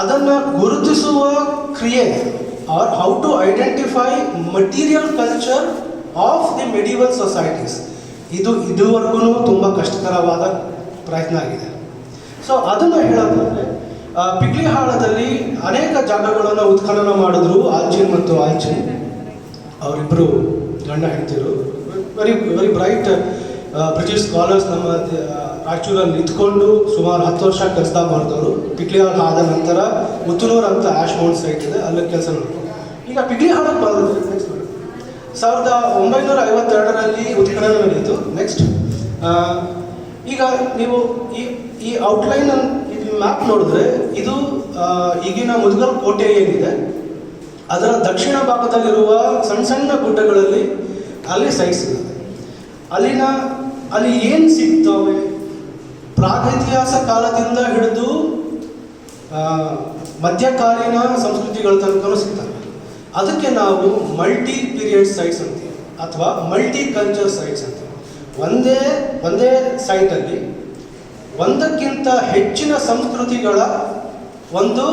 ಅದನ್ನು ಗುರುತಿಸುವ ಕ್ರಿಯೆ or how to identify material culture of the medieval societies ಇದು ಇದುವರೆಗೂ ತುಂಬ ಕಷ್ಟಕರವಾದ ಪ್ರಯತ್ನ ಆಗಿದೆ. ಸೊ ಅದನ್ನು ಹೇಳೋದಾದ್ರೆ ಪಿಗ್ಲಿಹಾಳದಲ್ಲಿ ಅನೇಕ ಜಾಗಗಳನ್ನು ಉತ್ಖನನ ಮಾಡಿದ್ರು ಆಲ್ಚಿನ್ ಮತ್ತು ಆಲ್ಚಿನ್ ಅವರಿಬ್ಬರು ಗಂಡ ಹೆಂಡತಿರು very very bright British scholars ನಮ್ಮ ಆ, ರಾಯಚೂರಲ್ಲಿ ನಿಂತ್ಕೊಂಡು ಸುಮಾರು ಹತ್ತು ವರ್ಷ ಕೆಲಸ ಮಾಡಿದವರು. ಪಿಗ್ಲಿಹಾಳ ಆದ ನಂತರ ಮುತ್ತನೂರು ಅಂತ ಆಶ್ ಸೈಟ್ ಇದೆ ಅಲ್ಲಿ ಕೆಲಸ ಮಾಡಿದ್ರು ಈಗ ಪಿಗ್ಲಿಹಾಳಕ್ಕೆ ಬಂದಿದೆ ನೆಕ್ಸ್ಟ್ ಸಾವಿರದ ಒಂಬೈನೂರ ಐವತ್ತೆರಡರಲ್ಲಿ ಉತ್ಖನನ ನಡೆಯಿತು. ನೆಕ್ಸ್ಟ್ ಈಗ ನೀವು ಈ ಈ ಔಟ್ಲೈನ್ ಇದು ಮ್ಯಾಪ್ ನೋಡಿದ್ರೆ ಇದು ಈಗಿನ ಮುದುಗಲ್ ಕೋಟೆ ಏನಿದೆ ಅದರ ದಕ್ಷಿಣ ಭಾಗದಲ್ಲಿರುವ ಸಣ್ಣ ಸಣ್ಣ ಗುಡ್ಡಗಳಲ್ಲಿ ಅಲ್ಲಿ ಸೈಟ್ಸ್ ಅಲ್ಲಿನ ಅಲ್ಲಿ ಏನು ಸಿಗ್ತವೆ? ಪ್ರಾಗೈತಿಹಾಸ ಕಾಲದಿಂದ ಹಿಡಿದು ಮಧ್ಯಕಾಲೀನ ಸಂಸ್ಕೃತಿಗಳ ತನಕನೂ ಸಿಗ್ತವೆ. ಅದಕ್ಕೆ ನಾವು ಮಲ್ಟಿ ಪೀರಿಯಡ್ ಸೈಟ್ಸ್ ಅಂತೀವಿ, ಅಥವಾ ಮಲ್ಟಿ ಕಲ್ಚರ್ ಸೈಟ್ಸ್ ಅಂತೀವಿ. ಒಂದೇ ಒಂದೇ ಸೈಟಲ್ಲಿ ಒಂದಕ್ಕಿಂತ ಹೆಚ್ಚಿನ ಸಂಸ್ಕೃತಿಗಳ ಒಂದು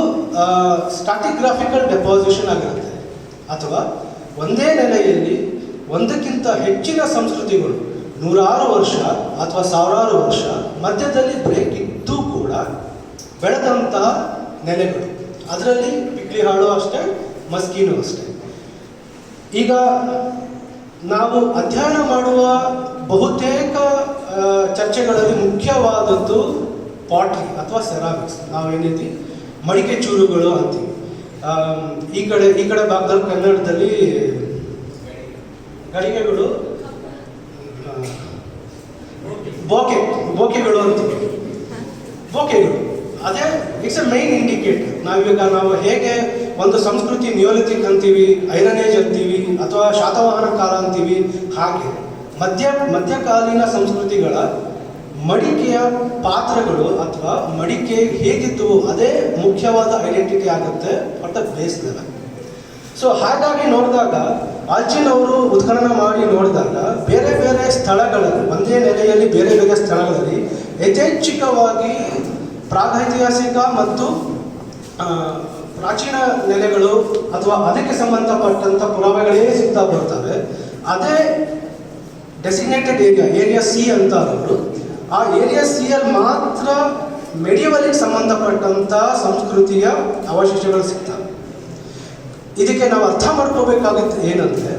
ಸ್ಟಾಟಿಗ್ರಾಫಿಕಲ್ ಡೆಪಾಸಿಷನ್ ಆಗಿರುತ್ತೆ. ಅಥವಾ ಒಂದೇ ನೆಲೆಯಲ್ಲಿ ಒಂದಕ್ಕಿಂತ ಹೆಚ್ಚಿನ ಸಂಸ್ಕೃತಿಗಳು ನೂರಾರು ವರ್ಷ ಅಥವಾ ಸಾವಿರಾರು ವರ್ಷ ಮಧ್ಯದಲ್ಲಿ ಬ್ರೇಕ್ ಇದ್ದು ಕೂಡ ಬೆಳೆದಂತಹ ನೆಲೆಗಳು. ಅದರಲ್ಲಿ ಪಿಕ್ಲಿಹಾಳು ಅಷ್ಟೇ, ಮಸ್ಕಿನೂ ಅಷ್ಟೇ. ಈಗ ನಾವು ಅಧ್ಯಯನ ಮಾಡುವ ಬಹುತೇಕ ಚರ್ಚೆಗಳಲ್ಲಿ ಮುಖ್ಯವಾದದ್ದು ಪಾಟ್ರಿ ಅಥವಾ ಸೆರಾಮಿಕ್ಸ್. ನಾವೇನಿದ್ವಿ ಮಡಿಕೆ ಚೂರುಗಳು ಅಂತೀವಿ. ಈ ಕಡೆ ಈ ಕಡೆ ಭಾಗದಲ್ಲಿ ಕನ್ನಡದಲ್ಲಿ, ಗಡಿಗೆಗಳು ಆ, ಬೋಕೆ, ಬೋಕೆಗಳು ಅಂತೀವಿ. ಬೋಕೆಗಳು. ಅದೇ ಇಟ್ಸ್ ಅ ಮೈನ್ ಇಂಡಿಕೇಟರ್ ನಾವೀಗ ನಾವು ಹೇಗೆ ಒಂದು ಸಂಸ್ಕೃತಿ ನಿಯೋಲಿತಿಕ್ ಅಂತೀವಿ ಐರನ್ ಏಜ್ ಅಂತೀವಿ ಅಥವಾ ಶಾತವಾಹನ ಕಾಲ ಅಂತೀವಿ, ಹಾಗೆ. ಮಧ್ಯ, ಮಧ್ಯಕಾಲೀನ ಸಂಸ್ಕೃತಿಗಳ ಮಡಿಕೆಯ ಪಾತ್ರಗಳು ಅಥವಾ ಮಡಿಕೆ ಹೇಗಿತ್ತು ಅದೇ ಮುಖ್ಯವಾದ ಐಡೆಂಟಿಟಿ ಆಗುತ್ತೆ at the base level so ಹಾಗಾಗಿ ನೋಡಿದಾಗ ಅಜ್ಜಿನವರು ಉತ್ಖನನ ಮಾಡಿ ನೋಡಿದಾಗ ಬೇರೆ ಬೇರೆ ಸ್ಥಳಗಳಲ್ಲಿ, ಒಂದೇ ನೆಲೆಯಲ್ಲಿ ಬೇರೆ ಬೇರೆ ಸ್ಥಳಗಳಲ್ಲಿ ಯಥೇಚ್ಛಿಕವಾಗಿ ಪ್ರಾಗೈತಿಹಾಸಿಕ ಮತ್ತು ಪ್ರಾಚೀನ ನೆಲೆಗಳು ಅಥವಾ ಅದಕ್ಕೆ ಸಂಬಂಧಪಟ್ಟಂಥ ಪುರಾವೆಗಳೇ ಸಿಗ್ತಾ ಬರ್ತವೆ ಅದೇ ಡೆಸಿಗ್ನೇಟೆಡ್ ಏರಿಯಾ ಏರಿಯಾ ಸಿ ಅಂತ ಅವರು ಆ ಏರಿಯಾ ಸಿ ಅಲ್ಲಿ ಮಾತ್ರ ಮೆಡಿಯವಲಿಗೆ ಸಂಬಂಧಪಟ್ಟಂಥ ಸಂಸ್ಕೃತಿಯ ಅವಶೇಷಗಳು ಸಿಗ್ತವೆ. ಇದಕ್ಕೆ ನಾವು ಅರ್ಥ ಮಾಡ್ಕೋಬೇಕಾಗುತ್ತೆ ಏನಂದರೆ,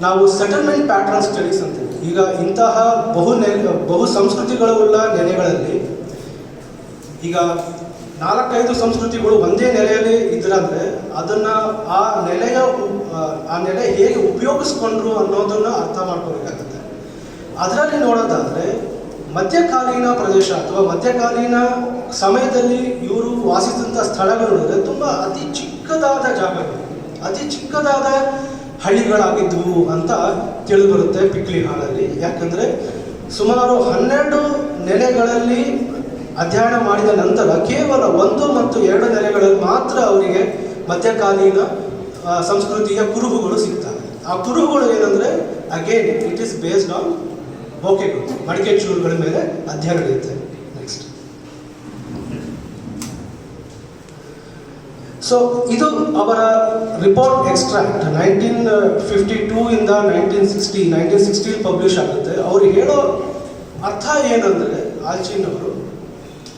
ನಾವು ಸೆಟಲ್ಮೆಂಟ್ ಪ್ಯಾಟ್ರನ್ ಸ್ಟಡೀಸ್ ಅಂತೀವಿ. ಈಗ ಇಂತಹ ಬಹು ನೆ ಬಹು ಸಂಸ್ಕೃತಿಗಳುಳ್ಳ ನೆಲೆಗಳಲ್ಲಿ, ಈಗ ನಾಲ್ಕೈದು ಸಂಸ್ಕೃತಿಗಳು ಒಂದೇ ನೆಲೆಯಲ್ಲಿ ಇದ್ರಂದ್ರೆ ಅದನ್ನ ಆ ನೆಲೆಯ ಆ ನೆಲೆ ಹೇಗೆ ಉಪಯೋಗಿಸ್ಕೊಂಡ್ರು ಅನ್ನೋದನ್ನ ಅರ್ಥ ಮಾಡ್ಕೋಬೇಕಾಗತ್ತೆ. ಅದರಲ್ಲಿ ನೋಡೋದಾದ್ರೆ, ಮಧ್ಯಕಾಲೀನ ಪ್ರದೇಶ ಅಥವಾ ಮಧ್ಯಕಾಲೀನ ಸಮಯದಲ್ಲಿ ಇವರು ವಾಸಿಸಿದಂಥ ಸ್ಥಳಗಳು ನೋಡಿದ್ರೆ ತುಂಬ ಅತಿ ಚಿಕ್ಕದಾದ ಜಾಗಗಳು. ಅತಿ ಚಿಕ್ಕದಾದ ಹಳ್ಳಿಗಳಾಗಿದ್ವು ಅಂತ ತಿಳಿದುಬರುತ್ತೆ ಪಿಕ್ಲಿ ಹಾಳಲ್ಲಿ ಯಾಕಂದ್ರೆ ಸುಮಾರು ಹನ್ನೆರಡು ನೆಲೆಗಳಲ್ಲಿ ಅಧ್ಯಯನ ಮಾಡಿದ ನಂತರ ಕೇವಲ ಒಂದು ಮತ್ತು ಎರಡು ನೆಲೆಗಳಲ್ಲಿ ಮಾತ್ರ ಅವರಿಗೆ ಮಧ್ಯಕಾಲೀನ ಸಂಸ್ಕೃತಿಯ ಕುರುಹುಗಳು ಸಿಗ್ತವೆ. ಆ ಕುರುಹುಗಳು ಏನಂದ್ರೆ again it is based on ಬೋಕೆಗಳು ಮಡಿಕೆ ಚೂರುಗಳ ಮೇಲೆ ಅಧ್ಯಯನ ನಡೆಯುತ್ತೆ ನೆಕ್ಸ್ಟ್ ಸೊ ಇದು ಅವರ report extract nineteen fifty two ಇಂದ ನೈನ್ಟೀನ್ ಸಿಕ್ಸ್ಟಿ ನೈನ್ಟೀನ್ ಸಿಕ್ಸ್ಟೀಲಿ ಪಬ್ಲಿಷ್ ಆಗುತ್ತೆ. ಅವರು ಹೇಳೋ ಅರ್ಥ ಏನಂದರೆ ಆಲ್ಚಿನ್ ಅವರು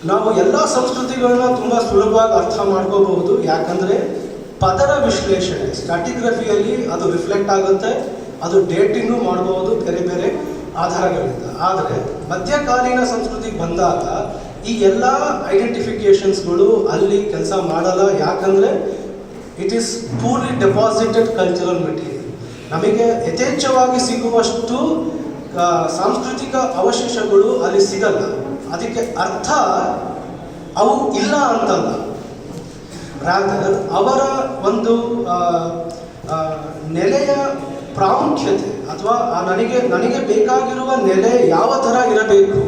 ನಾವು ಎಲ್ಲ ಸಂಸ್ಕೃತಿಗಳನ್ನ ತುಂಬ ಸುಲಭವಾಗಿ ಅರ್ಥ ಮಾಡ್ಕೋಬಹುದು. ಯಾಕಂದ್ರೆ, ಪದರ ವಿಶ್ಲೇಷಣೆ, ಸ್ಟ್ಯಾಟಿಗ್ರಫಿಯಲ್ಲಿ ಅದು ರಿಫ್ಲೆಕ್ಟ್ ಆಗುತ್ತೆ. ಅದು ಡೇಟಿಂಗು ಮಾಡಬಹುದು ಬೇರೆ ಬೇರೆ ಆಧಾರಗಳಿಂದ. ಆದರೆ, ಮಧ್ಯಕಾಲೀನ ಸಂಸ್ಕೃತಿಗೆ ಬಂದಾಗ ಈ ಎಲ್ಲ ಐಡೆಂಟಿಫಿಕೇಶನ್ಸ್ಗಳು ಅಲ್ಲಿ ಕೆಲಸ ಮಾಡಲ್ಲ. ಯಾಕಂದರೆ it is poorly deposited cultural material ನಮಗೆ ಯಥೇಚ್ಛವಾಗಿ ಸಿಗುವಷ್ಟು ಸಾಂಸ್ಕೃತಿಕ ಅವಶೇಷಗಳು ಅಲ್ಲಿ ಸಿಗಲ್ಲ. ಅದಕ್ಕೆ ಅರ್ಥ ಅವು ಇಲ್ಲ ಅಂತಲ್ಲ. ಅವರ ಒಂದು ನೆಲೆಯ ಪ್ರಾಮುಖ್ಯತೆ ಅಥವಾ ನನಗೆ ನನಗೆ ಬೇಕಾಗಿರುವ ನೆಲೆ ಯಾವ ಥರ ಇರಬೇಕು?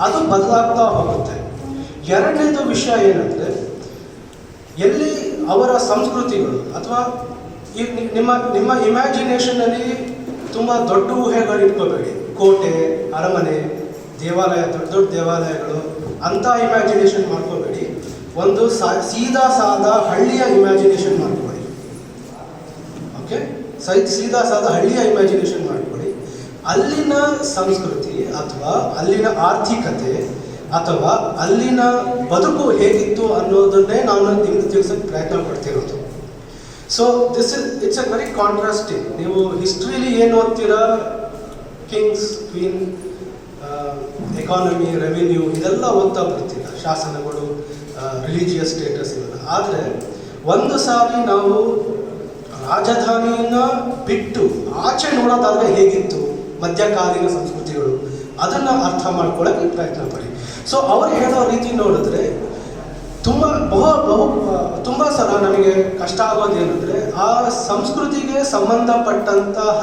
ಅದು ಬದಲಾಗ್ತಾ ಹೋಗುತ್ತೆ. ಎರಡನೇದು ವಿಷಯ ಏನಂದ್ರೆ, ಎಲ್ಲಿ ಅವರ ಸಂಸ್ಕೃತಿಗಳು ಅಥವಾ ಈ ನಿಮ್ಮ ನಿಮ್ಮ ಇಮ್ಯಾಜಿನೇಷನಲ್ಲಿ ತುಂಬ ದೊಡ್ಡ ಊಹೆಗಳು ಇಟ್ಕೋಬೇಡಿ. ಕೋಟೆ, ಅರಮನೆ, ದೇವಾಲಯ, ದೊಡ್ಡ ದೊಡ್ಡ ದೇವಾಲಯಗಳು ಅಂತ ಇಮ್ಯಾಜಿನೇಷನ್ ಮಾಡ್ಕೋಬೇಡಿ. ಒಂದು ಸಾ- ಸೀದಾ ಸಾದಾ ಹಳ್ಳಿಯ ಇಮ್ಯಾಜಿನೇಷನ್ ಮಾಡ್ಕೊಳ್ಳಿ ಓಕೆ ಸೈ, ಸೀದಾ ಸಾದಾ ಹಳ್ಳಿಯ ಇಮ್ಯಾಜಿನೇಷನ್ ಮಾಡ್ಕೊಳ್ಳಿ ಅಲ್ಲಿನ ಸಂಸ್ಕೃತಿ ಅಥವಾ ಅಲ್ಲಿನ ಆರ್ಥಿಕತೆ ಅಥವಾ ಅಲ್ಲಿನ ಬದುಕು ಹೇಗಿತ್ತು ಅನ್ನೋದನ್ನೇ ನಾವು ನಿಮ್ಗೆ ತಿಳಿಸೋಕ್ಕೆ ಪ್ರಯತ್ನ ಪಡ್ತಿರೋದು. So this is it's a very contrasting ನೀವು ಹಿಸ್ಟ್ರಿಲಿ ಏನು ಓದ್ತೀರಾ? ಕಿಂಗ್ಸ್ ಕ್ವೀನ್ ಎಕಾನಮಿ ರೆವಿನ್ಯೂ ಇದೆಲ್ಲ ಓದ್ತಾ ಬರ್ತೀರ ಶಾಸನಗಳು ರಿಲಿಜಿಯಸ್ ಸ್ಟೇಟಸ್ ಇವೆಲ್ಲ. ಆದರೆ ಒಂದು ಸಾರಿ ನಾವು ರಾಜಧಾನಿಯನ್ನು ಬಿಟ್ಟು ಆಚೆ ನೋಡೋದಾದ್ರೆ ಹೇಗಿತ್ತು? ಮಧ್ಯಕಾಲೀನ ಸಂಸ್ಕೃತಿಗಳು ಅದನ್ನ ಅರ್ಥ ಮಾಡ್ಕೊಳ್ಳೋಕೆ ಪ್ರಯತ್ನ ಪಡಿ. ಸೊ ಅವ್ರು ಹೇಳೋ ರೀತಿ ನೋಡಿದ್ರೆ, ತುಂಬ ಬಹು ಬಹು, ತುಂಬ ಸಲ ನಮಗೆ ಕಷ್ಟ ಆಗೋದು ಏನಂದರೆ, ಆ ಸಂಸ್ಕೃತಿಗೆ ಸಂಬಂಧಪಟ್ಟಂತಹ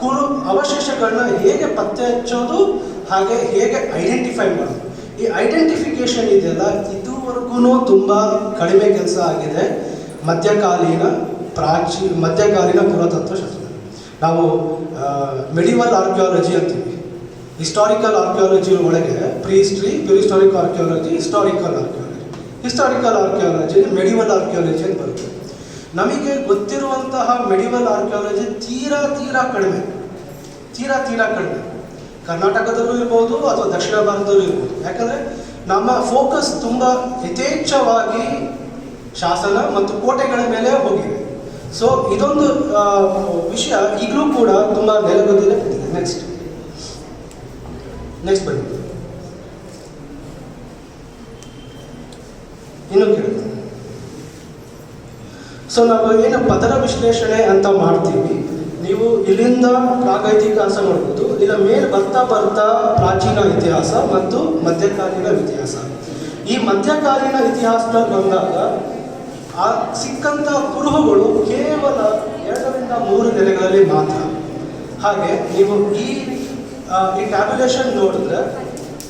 ಕುರು ಅವಶೇಷಗಳನ್ನ ಹೇಗೆ ಪತ್ತೆ ಹಚ್ಚೋದು, ಹಾಗೆ ಹೇಗೆ ಐಡೆಂಟಿಫೈ ಮಾಡೋದು. ಈ ಐಡೆಂಟಿಫಿಕೇಶನ್ ಇದೆಯಲ್ಲ ಇದುವರೆಗೂ ತುಂಬ ಕಡಿಮೆ ಕೆಲಸ ಆಗಿದೆ. ಮಧ್ಯಕಾಲೀನ ಪ್ರಾಚೀನ ಮಧ್ಯಕಾಲೀನ ಪುರಾತತ್ವ ಶಾಸ್ತ್ರ. ನಾವು ಮೆಡಿವಲ್ ಆರ್ಕಿಯಾಲಜಿ ಅಂತೀವಿ. ಹಿಸ್ಟಾರಿಕಲ್ ಆರ್ಕಿಯಾಲಜಿ ಒಳಗೆ pre history prehistoric archaeology historical archaeology historical archaeology medieval archaeology ಅಂತ ಬರುತ್ತೆ. ನಮಗೆ ಗೊತ್ತಿರುವಂತಹ ಮೆಡಿವಲ್ ಆರ್ಕಿಯಾಲಜಿ ತೀರಾ ತೀರಾ ಕಡಿಮೆ. ತೀರಾ ತೀರಾ ಕಡಿಮೆ. ಕರ್ನಾಟಕದಲ್ಲೂ ಇರ್ಬೋದು ಅಥವಾ ದಕ್ಷಿಣ ಭಾರತದಲ್ಲೂ ಇರ್ಬೋದು. ಯಾಕಂದರೆ ನಮ್ಮ ಫೋಕಸ್ ತುಂಬ ಯಥೇಚ್ಛವಾಗಿ ಶಾಸನ ಮತ್ತು ಕೋಟೆಗಳ ಮೇಲೆ ಹೋಗಿದೆ. ಸೊ ಇದೊಂದು ವಿಷಯ ಈಗಲೂ ಕೂಡ ತುಂಬ ಬಿದ್ದಿದೆ ನೆಕ್ಸ್ಟ್ ನೆಕ್ಸ್ಟ್ ಬನ್ನಿ ಇನ್ನು ಕೇಳಿದ ಸೊ ನಾವು ಏನು ಪದರ ವಿಶ್ಲೇಷಣೆ ಅಂತ ಮಾಡ್ತೀವಿ? ನೀವು ಇಲ್ಲಿಂದ ಪ್ರಾಗೈತಿಹಾಸ ನೋಡ್ಬೋದು. ಇಲ್ಲ, ಮೇಲೆ ಬರ್ತಾ ಬರ್ತಾ ಪ್ರಾಚೀನ ಇತಿಹಾಸ ಮತ್ತು ಮಧ್ಯಕಾಲೀನ ಇತಿಹಾಸ. ಈ ಮಧ್ಯಕಾಲೀನ ಇತಿಹಾಸದಲ್ಲಿ ಬಂದಾಗ, ಆ ಸಿಕ್ಕಂಥ ಕುರುಹುಗಳು ಕೇವಲ ಎರಡರಿಂದ ಮೂರು ನೆಲೆಗಳಲ್ಲಿ ಮಾತ್ರ. ಹಾಗೆ, ನೀವು ಈ ಈ ಟ್ಯಾಬ್ಯುಲೇಷನ್ ನೋಡಿದ್ರೆ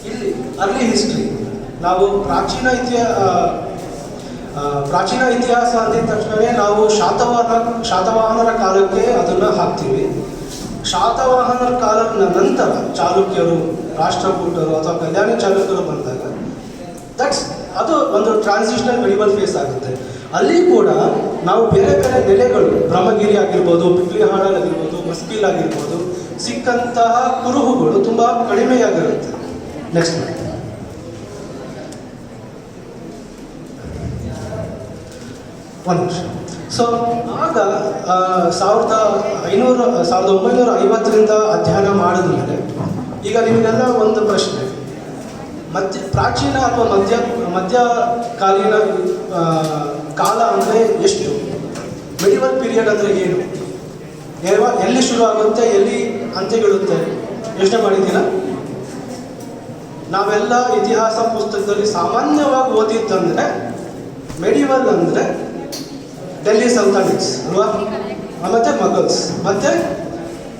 ಇಲ್ಲಿ ಅರ್ಲಿ ಹಿಸ್ಟ್ರಿ ನಾವು ಪ್ರಾಚೀನ ಇತಿಹಾಸ ಪ್ರಾಚೀನ ಇತಿಹಾಸ ಅಂದಿದ ತಕ್ಷಣವೇ ನಾವು ಶಾತವಾಹನ, ಶಾತವಾಹನರ ಕಾಲಕ್ಕೆ ಅದನ್ನು ಹಾಕ್ತೀವಿ. ಶಾತವಾಹನರ ಕಾಲದ ನಂತರ ಚಾಲುಕ್ಯರು, ರಾಷ್ಟ್ರಕೂಟರು ಅಥವಾ ಕಲ್ಯಾಣಿ ಚಾಲುಕ್ಯರು ಬಂದಾಗ ದಟ್ಸ್ ಅದು ಒಂದು ಟ್ರಾನ್ಸಿಷನಲ್ ಮೆಡಿವಲ್ ಫೇಸ್ ಆಗುತ್ತೆ. ಅಲ್ಲಿ ಕೂಡ ನಾವು ಬೇರೆ ಬೇರೆ ನೆಲೆಗಳು, ಬ್ರಹ್ಮಗಿರಿ ಆಗಿರ್ಬೋದು, ಪಿಪ್ಲಿಹಾಳ ಆಗಿರ್ಬೋದು ಮಸ್ಕಿಲ್ ಆಗಿರ್ಬೋದು ಸಿಕ್ಕಂತಹ ಕುರುಹುಗಳು ತುಂಬ ಕಡಿಮೆಯಾಗಿರುತ್ತೆ. ನೆಕ್ಸ್ಟ್ ಒಂದು ನಿಮಿಷ ಸೊ ಆಗ ಸಾವಿರದ ಐನೂರ, ಸಾವಿರದ ಒಂಬೈನೂರ ಐವತ್ತರಿಂದ ಅಧ್ಯಯನ ಮಾಡಿದ್ಮೇಲೆ ಈಗ ನಿಮಗೆಲ್ಲ ಒಂದು ಪ್ರಶ್ನೆ. ಮಧ್ಯ, ಪ್ರಾಚೀನ ಅಥವಾ ಮಧ್ಯ, ಮಧ್ಯಕಾಲೀನ ಕಾಲ ಅಂದರೆ ಎಷ್ಟು? ಮೆಡಿವಲ್ ಪೀರಿಯಡ್ ಅಂದರೆ ಏನು? ಎಲ್ಲಿ ಶುರು ಆಗುತ್ತೆ ಎಲ್ಲಿ ಅಂತ್ಯಗೊಳ್ಳುತ್ತೆ ಯೋಚನೆ ಮಾಡಿದ್ದೀರಾ? ನಾವೆಲ್ಲ ಇತಿಹಾಸ ಪುಸ್ತಕದಲ್ಲಿ ಸಾಮಾನ್ಯವಾಗಿ ಓದಿದ್ದಂದ್ರೆ ಮೆಡಿವಲ್ ಅಂದರೆ ಡೆಲ್ಲಿ ಸಲ್ತಾನಿಕ್ಸ್ ಅಲ್ವಾ? ಮತ್ತೆ ಮಗಲ್ಸ್ ಮತ್ತೆ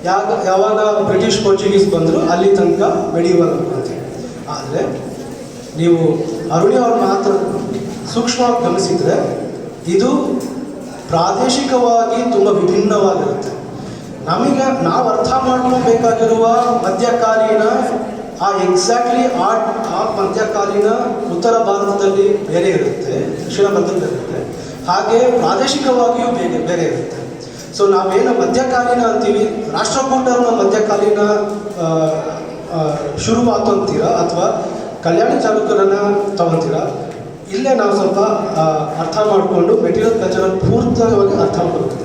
ಯಾವಾಗ ಯಾವಾಗ ಬ್ರಿಟಿಷ್ ಪೋರ್ಚುಗೀಸ್ ಬಂದರು ಅಲ್ಲಿ ತನಕ ಮೆಡಿವಲ್ ಅಂತ ಆದರೆ ನೀವು ಅರುಣಿ ಅವ್ರ ಮಾತ್ರ ಸೂಕ್ಷ್ಮವಾಗಿ ಗಮನಿಸಿದರೆ ಇದು ಪ್ರಾದೇಶಿಕವಾಗಿ ತುಂಬ ವಿಭಿನ್ನವಾಗಿರುತ್ತೆ. ನಮಗೆ ನಾವು ಅರ್ಥ ಮಾಡ್ಕೊಬೇಕಾಗಿರುವ ಮಧ್ಯಕಾಲೀನ, ಆ ಎಕ್ಸಾಕ್ಟ್ಲಿ ಆ ಆ ಮಧ್ಯಕಾಲೀನ ಉತ್ತರ ಭಾರತದಲ್ಲಿ ಬೇರೆ ಇರುತ್ತೆ, ದಕ್ಷಿಣ ಭಾರತದಲ್ಲಿ ಇರುತ್ತೆ. ಹಾಗೆ ಪ್ರಾದೇಶಿಕವಾಗಿಯೂ ಬೇರೆ ಬೇರೆ ಇರುತ್ತೆ. ಸೊ ನಾವೇನು ಮಧ್ಯಕಾಲೀನ ಅಂತೀವಿ, ರಾಷ್ಟ್ರಕೂಟರನ್ನ ಮಧ್ಯಕಾಲೀನ ಶುರುವಾತು ಅಂತೀರಾ ಅಥವಾ ಕಲ್ಯಾಣ ಚಾಲುಕ್ಯರನ್ನ ತಗೊಂತೀರಾ? ಇಲ್ಲೇ ನಾವು ಸ್ವಲ್ಪ ಅರ್ಥ ಮಾಡಿಕೊಂಡು ಮೆಟೀರಿಯಲ್ ಕಲ್ಚರ್ ಪೂರ್ತವಾಗಿ ಅರ್ಥ ಮಾಡ್ಕೊಳ್ತೀವಿ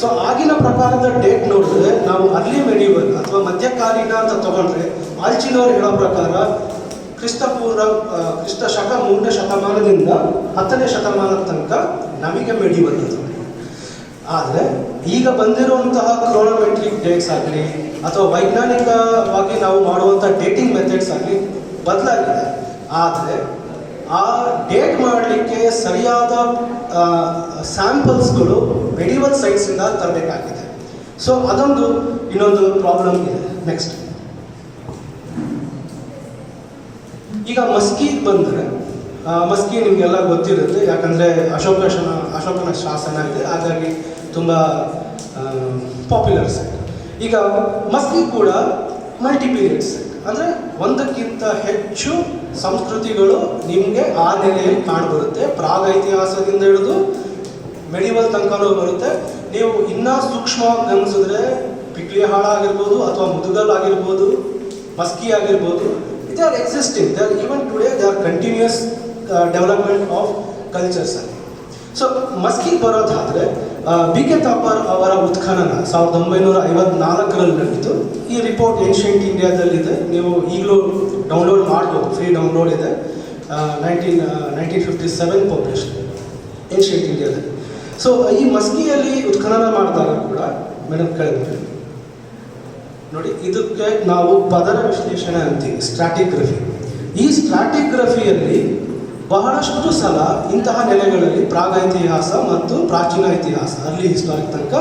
ಸೊ ಆಗಿನ ಪ್ರಕಾರದ ಡೇಟ್ ನೋಡಿದ್ರೆ ನಾವು ಅರ್ಲಿ ಮೆಡಿವಲ್ ಅಥವಾ ಮಧ್ಯಕಾಲೀನ ಅಂತ ತಗೊಂಡ್ರೆ ಆಲ್ಚಿನವ್ರು ಹೇಳೋ ಪ್ರಕಾರ ಕ್ರಿಸ್ತಪೂರ್ವ ಕ್ರಿಸ್ತ ಶತ ಮೂರನೇ ಶತಮಾನದಿಂದ ಹತ್ತನೇ ಶತಮಾನದ ತನಕ ನಮಗೆ ಮೆಡಿವಲ್ ಅಂತ ಆದರೆ ಈಗ ಬಂದಿರುವಂತಹ ಕ್ರೋನೋಮೆಟ್ರಿಕ್ ಡೇಟ್ಸ್ ಆಗಲಿ ಅಥವಾ ವೈಜ್ಞಾನಿಕವಾಗಿ ನಾವು ಮಾಡುವಂಥ ಡೇಟಿಂಗ್ ಮೆಥಡ್ಸ್ ಆಗಲಿ ಬದಲಾಗಿದೆ. ಆದರೆ ಆ ಡೇಟ್ ಮಾಡಲಿಕ್ಕೆ ಸರಿಯಾದ ಸ್ಯಾಂಪಲ್ಸ್ಗಳು ಮೆಡಿವಲ್ ಸೈಟ್ಸಿಂದ ತರಬೇಕಾಗಿದೆ. ಸೊ ಅದೊಂದು ಇನ್ನೊಂದು ಪ್ರಾಬ್ಲಮ್ ಇದೆ. ನೆಕ್ಸ್ಟ್ ಈಗ ಮಸ್ಕಿ ಬಂದರೆ ಮಸ್ಕಿ ನಿಮಗೆಲ್ಲ ಗೊತ್ತಿರುತ್ತೆ. ಯಾಕಂದರೆ ಅಶೋಕನ ಅಶೋಕನ ಶಾಸನ ಇದೆ. ಹಾಗಾಗಿ ತುಂಬ ಪಾಪ್ಯುಲರ್ ಸೈಟ್ ಈಗ ಮಸ್ಕಿ ಕೂಡ ಮಲ್ಟಿ ಪೀರಿಯಡ್ ಸೈಟ್ ಅಂದರೆ ಒಂದಕ್ಕಿಂತ ಹೆಚ್ಚು ಸಂಸ್ಕೃತಿಗಳು ನಿಮಗೆ ಆ ನೆಲೆಯಲ್ಲಿ ಕಾಣ್ಬರುತ್ತೆ. ಪ್ರಾಗ ಇತಿಹಾಸದಿಂದ ಹಿಡಿದು ಮೆಡಿವಲ್ ತನಕನೂ ಬರುತ್ತೆ. ನೀವು ಇನ್ನೂ ಸೂಕ್ಷ್ಮವಾಗಿ ಗಮನಿಸಿದ್ರೆ ಪಿಕ್ಲಿ ಹಾಳಾಗಿರ್ಬೋದು ಅಥವಾ ಮುದುಗಲ್ ಆಗಿರ್ಬೋದು ಮಸ್ಕಿ ಆಗಿರ್ಬೋದು they are existing they are even today they are continuous development of cultures ಅಲ್ಲಿ. ಸೊ ಮಸ್ಕಿ ಬರೋದಾದರೆ ಬಿ ಕೆ ತಾಪರ್ ಅವರ ಉತ್ಖನನ ಸಾವಿರದ ಒಂಬೈನೂರ ಐವತ್ನಾಲ್ಕರಲ್ಲಿ ನಡೆಯಿತು ಈ ರಿಪೋರ್ಟ್ ಏನ್ಷಿಯಂಟ್ ಇಂಡಿಯಾದಲ್ಲಿದೆ ನೀವು ಈಗಲೂ ಡೌನ್ಲೋಡ್ ಮಾಡ್ಬೋದು. ಫ್ರೀ ಡೌನ್ಲೋಡ್ ಇದೆ. Nineteen nineteen fifty seven publish ancient ಇಂಡಿಯಾದಲ್ಲಿ ಸೊ ಈ ಮಸ್ಕಿಯಲ್ಲಿ ಉತ್ಖನನ ಮಾಡಿದಾಗ ಕೂಡ ಮೇಡಮ್ ಕೆಳಗೆ ನೋಡಿ, ಇದಕ್ಕೆ ನಾವು ಪದರ ವಿಶ್ಲೇಷಣೆ ಅಂತೀವಿ, ಸ್ಟ್ರಾಟಿಗ್ರಫಿ. ಈ ಸ್ಟ್ರಾಟಿಗ್ರಫಿಯಲ್ಲಿ ಬಹಳಷ್ಟು ಸಲ ಇಂತಹ ನೆಲೆಗಳಲ್ಲಿ ಪ್ರಾಗ ಇತಿಹಾಸ ಮತ್ತು ಪ್ರಾಚೀನ ಇತಿಹಾಸ ಅಲ್ಲಿ ಹಿಸ್ಟಾರಿಕ್ ತನಕ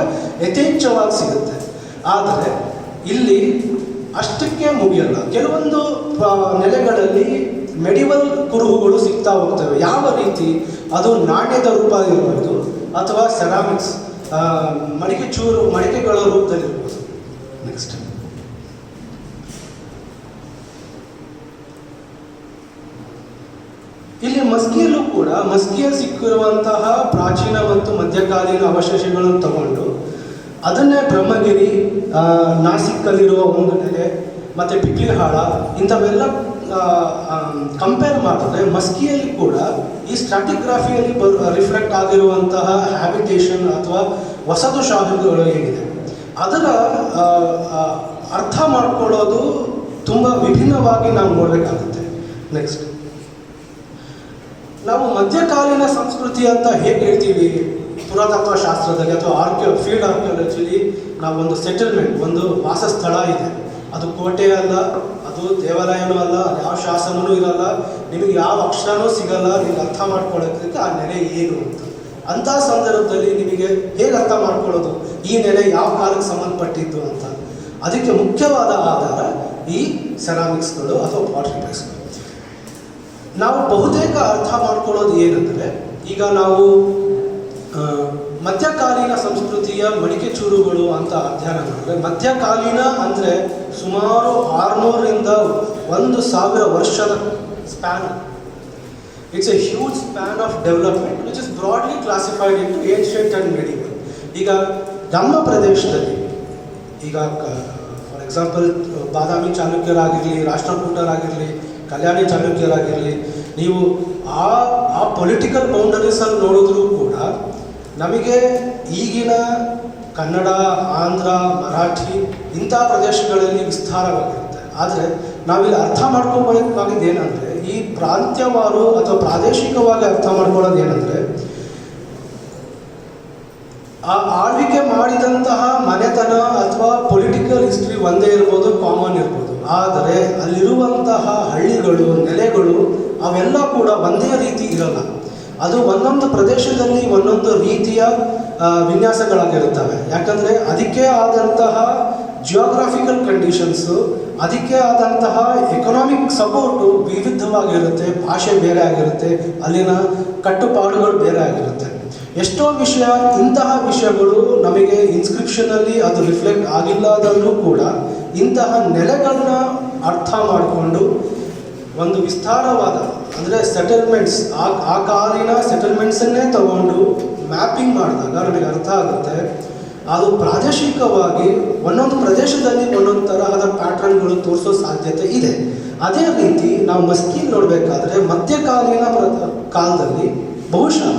ಯಥೇಚ್ಛವಾಗಿ ಸಿಗುತ್ತೆ. ಆದರೆ, ಇಲ್ಲಿ ಅಷ್ಟಕ್ಕೆ ಮುಗಿಯಲ್ಲ. ಕೆಲವೊಂದು ನೆಲೆಗಳಲ್ಲಿ ಮೆಡಿವಲ್ ಕುರುಹುಗಳು ಸಿಗ್ತಾ ಹೋಗ್ತವೆ. ಯಾವ ರೀತಿ? ಅದು ನಾಣ್ಯದ ರೂಪ ಇರ್ಬೋದು ಅಥವಾ ಸೆರಾಮಿಕ್ಸ್ ಮಡಿಕೆ ಚೂರು ಮಡಿಕೆಗಳ ರೂಪದಲ್ಲಿರ್ಬೋದು. ನೆಕ್ಸ್ಟ್ ಇಲ್ಲಿ ಮಸ್ಕಿಯಲ್ಲೂ ಕೂಡ ಮಸ್ಕಿಯ ಸಿಕ್ಕಿರುವಂತಹ ಪ್ರಾಚೀನ ಮತ್ತು ಮಧ್ಯಕಾಲೀನ ಅವಶೇಷಗಳನ್ನು ತಗೊಂಡು ಅದನ್ನೇ ಬ್ರಹ್ಮಗಿರಿ ನಾಸಿಕ್ಕಲ್ಲಿರುವ ಒಂದು ನೆಲೆ, ಮತ್ತು ಪಿಕ್ಲಿಹಾಳ, ಇಂಥವೆಲ್ಲ ಕಂಪೇರ್ ಮಾಡಿದ್ರೆ ಮಸ್ಕಿಯಲ್ಲಿ ಕೂಡ ಈ ಸ್ಟ್ರಾಟಿಗ್ರಾಫಿಯಲ್ಲಿ ರಿಫ್ಲೆಕ್ಟ್ ಆಗಿರುವಂತಹ ಹ್ಯಾಬಿಟೇಷನ್ ಅಥವಾ ವಸತುಶಾಹಿಗಳು ಏನಿದೆ. ಅದರ ಅರ್ಥ ಮಾಡ್ಕೊಳ್ಳೋದು ತುಂಬ ವಿಭಿನ್ನವಾಗಿ ನಾವು ನೋಡಬೇಕಾಗುತ್ತೆ. ನೆಕ್ಸ್ಟ್ ನಾವು ಮಧ್ಯಕಾಲೀನ ಸಂಸ್ಕೃತಿ ಅಂತ ಹೇಗೆ ಹೇಳ್ತೀವಿ? ಪುರಾತತ್ವ ಶಾಸ್ತ್ರದಲ್ಲಿ ಅಥವಾ ಆರ್ಕಿಯೋ ಫೀಲ್ಡ್ ಆರ್ಕಿಯಾಲಜಿಲಿ ನಾವೊಂದು ಸೆಟಲ್ಮೆಂಟ್ ಒಂದು ವಾಸಸ್ಥಳ ಇದೆ. ಅದು ಕೋಟೆ ಅಲ್ಲ ಅದು ದೇವಾಲಯನೂ ಅಲ್ಲ, ಯಾವ ಶಾಸನವೂ ಇರಲ್ಲ, ನಿಮಗೆ ಯಾವ ಅಕ್ಷರನೂ ಸಿಗಲ್ಲ, ನೀವು ಅರ್ಥ ಮಾಡ್ಕೊಳ್ಳೋದಕ್ಕೆ ಆ ನೆಲೆ ಏನು ಅಂತ. ಅಂಥ ಸಂದರ್ಭದಲ್ಲಿ ನಿಮಗೆ ಹೇಗೆ ಅರ್ಥ ಮಾಡ್ಕೊಳ್ಳೋದು? ಈ ನೆಲೆ ಯಾವ ಕಾಲಕ್ಕೆ ಸಂಬಂಧಪಟ್ಟಿದ್ದು ಅಂತ. ಅದಕ್ಕೆ ಮುಖ್ಯವಾದ ಆಧಾರ ಈ ಸೆರಾಮಿಕ್ಸ್ಗಳು ಅಥವಾ ಪಾಟ್ರಿಕ್ಸ್ಗಳು ನಾವು ಬಹುತೇಕ ಅರ್ಥ ಮಾಡ್ಕೊಳ್ಳೋದು ಏನಂದರೆ, ಈಗ ನಾವು ಮಧ್ಯಕಾಲೀನ ಸಂಸ್ಕೃತಿಯ ಮಡಿಕೆ ಚೂರುಗಳು ಅಂತ ಅಧ್ಯಯನ ಮಾಡಿದ್ರೆ, ಮಧ್ಯಕಾಲೀನ ಅಂದರೆ ಸುಮಾರು ಆರುನೂರರಿಂದ ಒಂದು ಸಾವಿರ ವರ್ಷದ span it's a huge span of development which is broadly classified into ancient and medieval ಈಗ ನಮ್ಮ ಪ್ರದೇಶದಲ್ಲಿ, ಈಗ ಫಾರ್ ಎಕ್ಸಾಂಪಲ್ ಬಾದಾಮಿ ಚಾಲುಕ್ಯರಾಗಿರಲಿ ರಾಷ್ಟ್ರಕೂಟರಾಗಿರಲಿ, ಕಲ್ಯಾಣಿ ಚಾಲುಕ್ಯರಾಗಿರಲಿ ನೀವು ಆ ಆ ಪೊಲಿಟಿಕಲ್ ಬೌಂಡರೀಸಲ್ಲಿ ನೋಡಿದ್ರೂ ಕೂಡ ನಮಗೆ ಈಗಿನ ಕನ್ನಡ, ಆಂಧ್ರ, ಮರಾಠಿ ಇಂಥ ಪ್ರದೇಶಗಳಲ್ಲಿ ವಿಸ್ತಾರವಾಗಿರುತ್ತೆ ಆದರೆ ನಾವಿಲ್ಲಿ ಅರ್ಥ ಮಾಡ್ಕೋಬೇಕಾಗಿದ್ದು ಏನಂದರೆ, ಈ ಪ್ರಾಂತ್ಯವಾರು ಅಥವಾ ಪ್ರಾದೇಶಿಕವಾಗಿ ಅರ್ಥ ಮಾಡ್ಕೊಳ್ಳೋದು ಏನಂದರೆ, ಆ ಆಳ್ವಿಕೆ ಮಾಡಿದಂತಹ ಮನೆತನ ಅಥವಾ ಪೊಲಿಟಿಕಲ್ ಹಿಸ್ಟ್ರಿ ಒಂದೇ ಇರ್ಬೋದು ಕಾಮನ್ ಇರ್ಬೋದು. ಆದರೆ ಅಲ್ಲಿರುವಂತಹ ಹಳ್ಳಿಗಳು, ನೆಲೆಗಳು, ಅವೆಲ್ಲ ಕೂಡ ಒಂದೇ ರೀತಿ ಇರಲ್ಲ. ಅದು ಒಂದೊಂದು ಪ್ರದೇಶದಲ್ಲಿ ಒಂದೊಂದು ರೀತಿಯ ವಿನ್ಯಾಸಗಳಾಗಿರುತ್ತವೆ. ಯಾಕಂದರೆ ಅದಕ್ಕೆ ಆದಂತಹ ಜಿಯೋಗ್ರಾಫಿಕಲ್ ಕಂಡೀಷನ್ಸು ಅದಕ್ಕೆ ಆದಂತಹ ಎಕನಾಮಿಕ್ ಸಪೋರ್ಟು ವಿವಿಧವಾಗಿರುತ್ತೆ, ಭಾಷೆ ಬೇರೆ ಆಗಿರುತ್ತೆ, ಅಲ್ಲಿನ ಕಟ್ಟುಪಾಡುಗಳು ಬೇರೆ ಆಗಿರುತ್ತೆ. ಎಷ್ಟೋ ವಿಷಯ, ಇಂತಹ ವಿಷಯಗಳು ನಮಗೆ ಇನ್ಸ್ಕ್ರಿಪ್ಷನಲ್ಲಿ ಅದು ರಿಫ್ಲೆಕ್ಟ್ ಆಗಿಲ್ಲದಲ್ಲೂ ಕೂಡ ಇಂತಹ ನೆಲೆಗಳನ್ನ ಅರ್ಥ ಮಾಡಿಕೊಂಡು ಒಂದು ವಿಸ್ತಾರವಾದ ಅಂದರೆ ಸೆಟಲ್ಮೆಂಟ್ಸ್ ಆ ಆ ಕಾಲಿನ ಸೆಟಲ್ಮೆಂಟ್ಸನ್ನೇ ತಗೊಂಡು ಮ್ಯಾಪಿಂಗ್ ಮಾಡಿದಾಗ ನಮಗೆ ಅರ್ಥ ಆಗುತ್ತೆ. ಅದು ಪ್ರಾದೇಶಿಕವಾಗಿ ಒಂದೊಂದು ಪ್ರದೇಶದಲ್ಲಿ ಒಂದೊಂದು ತರಹದ ಪ್ಯಾಟ್ರನ್ಗಳು ತೋರಿಸೋ ಸಾಧ್ಯತೆ ಇದೆ. ಅದೇ ರೀತಿ ನಾವು ಮಸ್ಕೀನ್ ನೋಡಬೇಕಾದ್ರೆ ಮಧ್ಯಕಾಲೀನ ಪ್ರ- ಕಾಲದಲ್ಲಿ ಬಹುಶಃ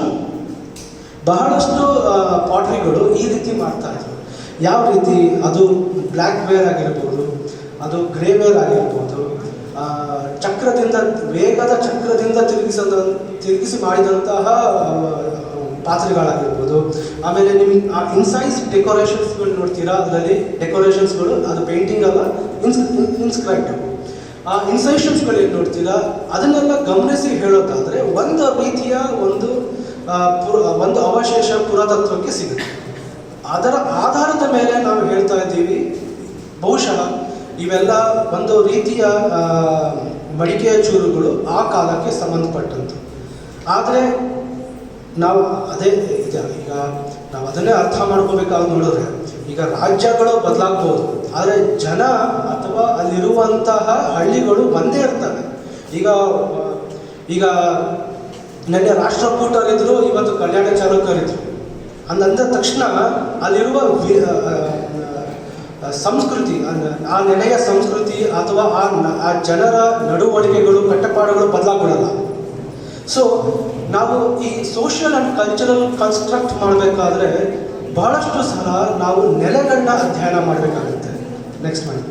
ಬಹಳಷ್ಟು ಪಾಟ್ರಿಗಳು ಈ ರೀತಿ ಮಾಡ್ತಾ ಇದ್ರು ಯಾವ ರೀತಿ? ಅದು ಬ್ಲ್ಯಾಕ್ ವೇರ್ ಆಗಿರ್ಬೋದು, ಅದು ಗ್ರೇ ವೇರ್ ಆಗಿರ್ಬೋದು ಚಕ್ರದಿಂದ, ವೇಗದ ಚಕ್ರದಿಂದ ತಿರುಗಿಸ ತಿರುಗಿಸಿ ಮಾಡಿದಂತಹ ಪಾತ್ರೆಗಳಾಗಿರ್ಬೋದು. ಆಮೇಲೆ ನಿಮ್ಗೆ ಆ ಇನ್ಸೈಸ್ ಡೆಕೋರೇಷನ್ಸ್ಗಳು ನೋಡ್ತೀರಾ? ಅದರಲ್ಲಿ ಡೆಕೋರೇಷನ್ಸ್ಗಳು ಅದು ಪೇಂಟಿಂಗ್ ಅಲ್ಲ ಇನ್ಸ್ ಇನ್ಸ್ಕ್ರೈಬ್ಡ್ ಆ ಇನ್ಸೈಷನ್ಸ್ಗಳು ಏನು ನೋಡ್ತೀರಾ? ಅದನ್ನೆಲ್ಲ ಗಮನಿಸಿ ಹೇಳೋದಾದರೆ, ಒಂದು ರೀತಿಯ ಒಂದು ಒಂದು ಅವಶೇಷ ಪುರಾತತ್ವಕ್ಕೆ ಸಿಗುತ್ತೆ. ಅದರ ಆಧಾರದ ಮೇಲೆ ನಾವು ಹೇಳ್ತಾ ಇದ್ದೀವಿ, ಬಹುಶಃ ಇವೆಲ್ಲ ಒಂದು ರೀತಿಯ ಮಡಿಕೆಯ ಚೂರುಗಳು ಆ ಕಾಲಕ್ಕೆ ಸಂಬಂಧಪಟ್ಟಂತೆ. ಆದರೆ ನಾವು ಅದೇ ಇದೆ ಈಗ ನಾವು ಅದನ್ನೇ ಅರ್ಥ ಮಾಡ್ಕೋಬೇಕಾಗಿ ನೋಡಿದ್ರೆ, ಈಗ ರಾಜ್ಯಗಳು ಬದಲಾಗ್ಬೋದು. ಆದರೆ ಜನ ಅಥವಾ ಅಲ್ಲಿರುವಂತಹ ಹಳ್ಳಿಗಳು ಒಂದೇ ಇರ್ತವೆ. ಈಗ ಈಗ ನೆನ್ನೆ ರಾಷ್ಟ್ರಕೂಟರಿದ್ರು, ಇವತ್ತು ಕಲ್ಯಾಣ ಚಾಲಕರಿದ್ರು ಅಂದಂದ ತಕ್ಷಣ ಅಲ್ಲಿರುವ ಸಂಸ್ಕೃತಿ, ಆ ನೆಲೆಯ ಸಂಸ್ಕೃತಿ ಅಥವಾ ಆ ಆ ಜನರ ನಡವಳಿಕೆಗಳು, ಕಟ್ಟಪಾಡುಗಳು ಬದಲಾಗ್ಬಿಡಲ್ಲ. ಸೊ ನಾವು ಈ ಸೋಷಿಯಲ್ ಆ್ಯಂಡ್ ಕಲ್ಚರಲ್ ಕನ್ಸ್ಟ್ರಕ್ಟ್ ಮಾಡಬೇಕಾದ್ರೆ ಬಹಳಷ್ಟು ಸಲ ನಾವು ನೆಲೆಗಳನ್ನ ಅಧ್ಯಯನ ಮಾಡಬೇಕಾಗುತ್ತೆ. ನೆಕ್ಸ್ಟ್ ಮಾಡಿ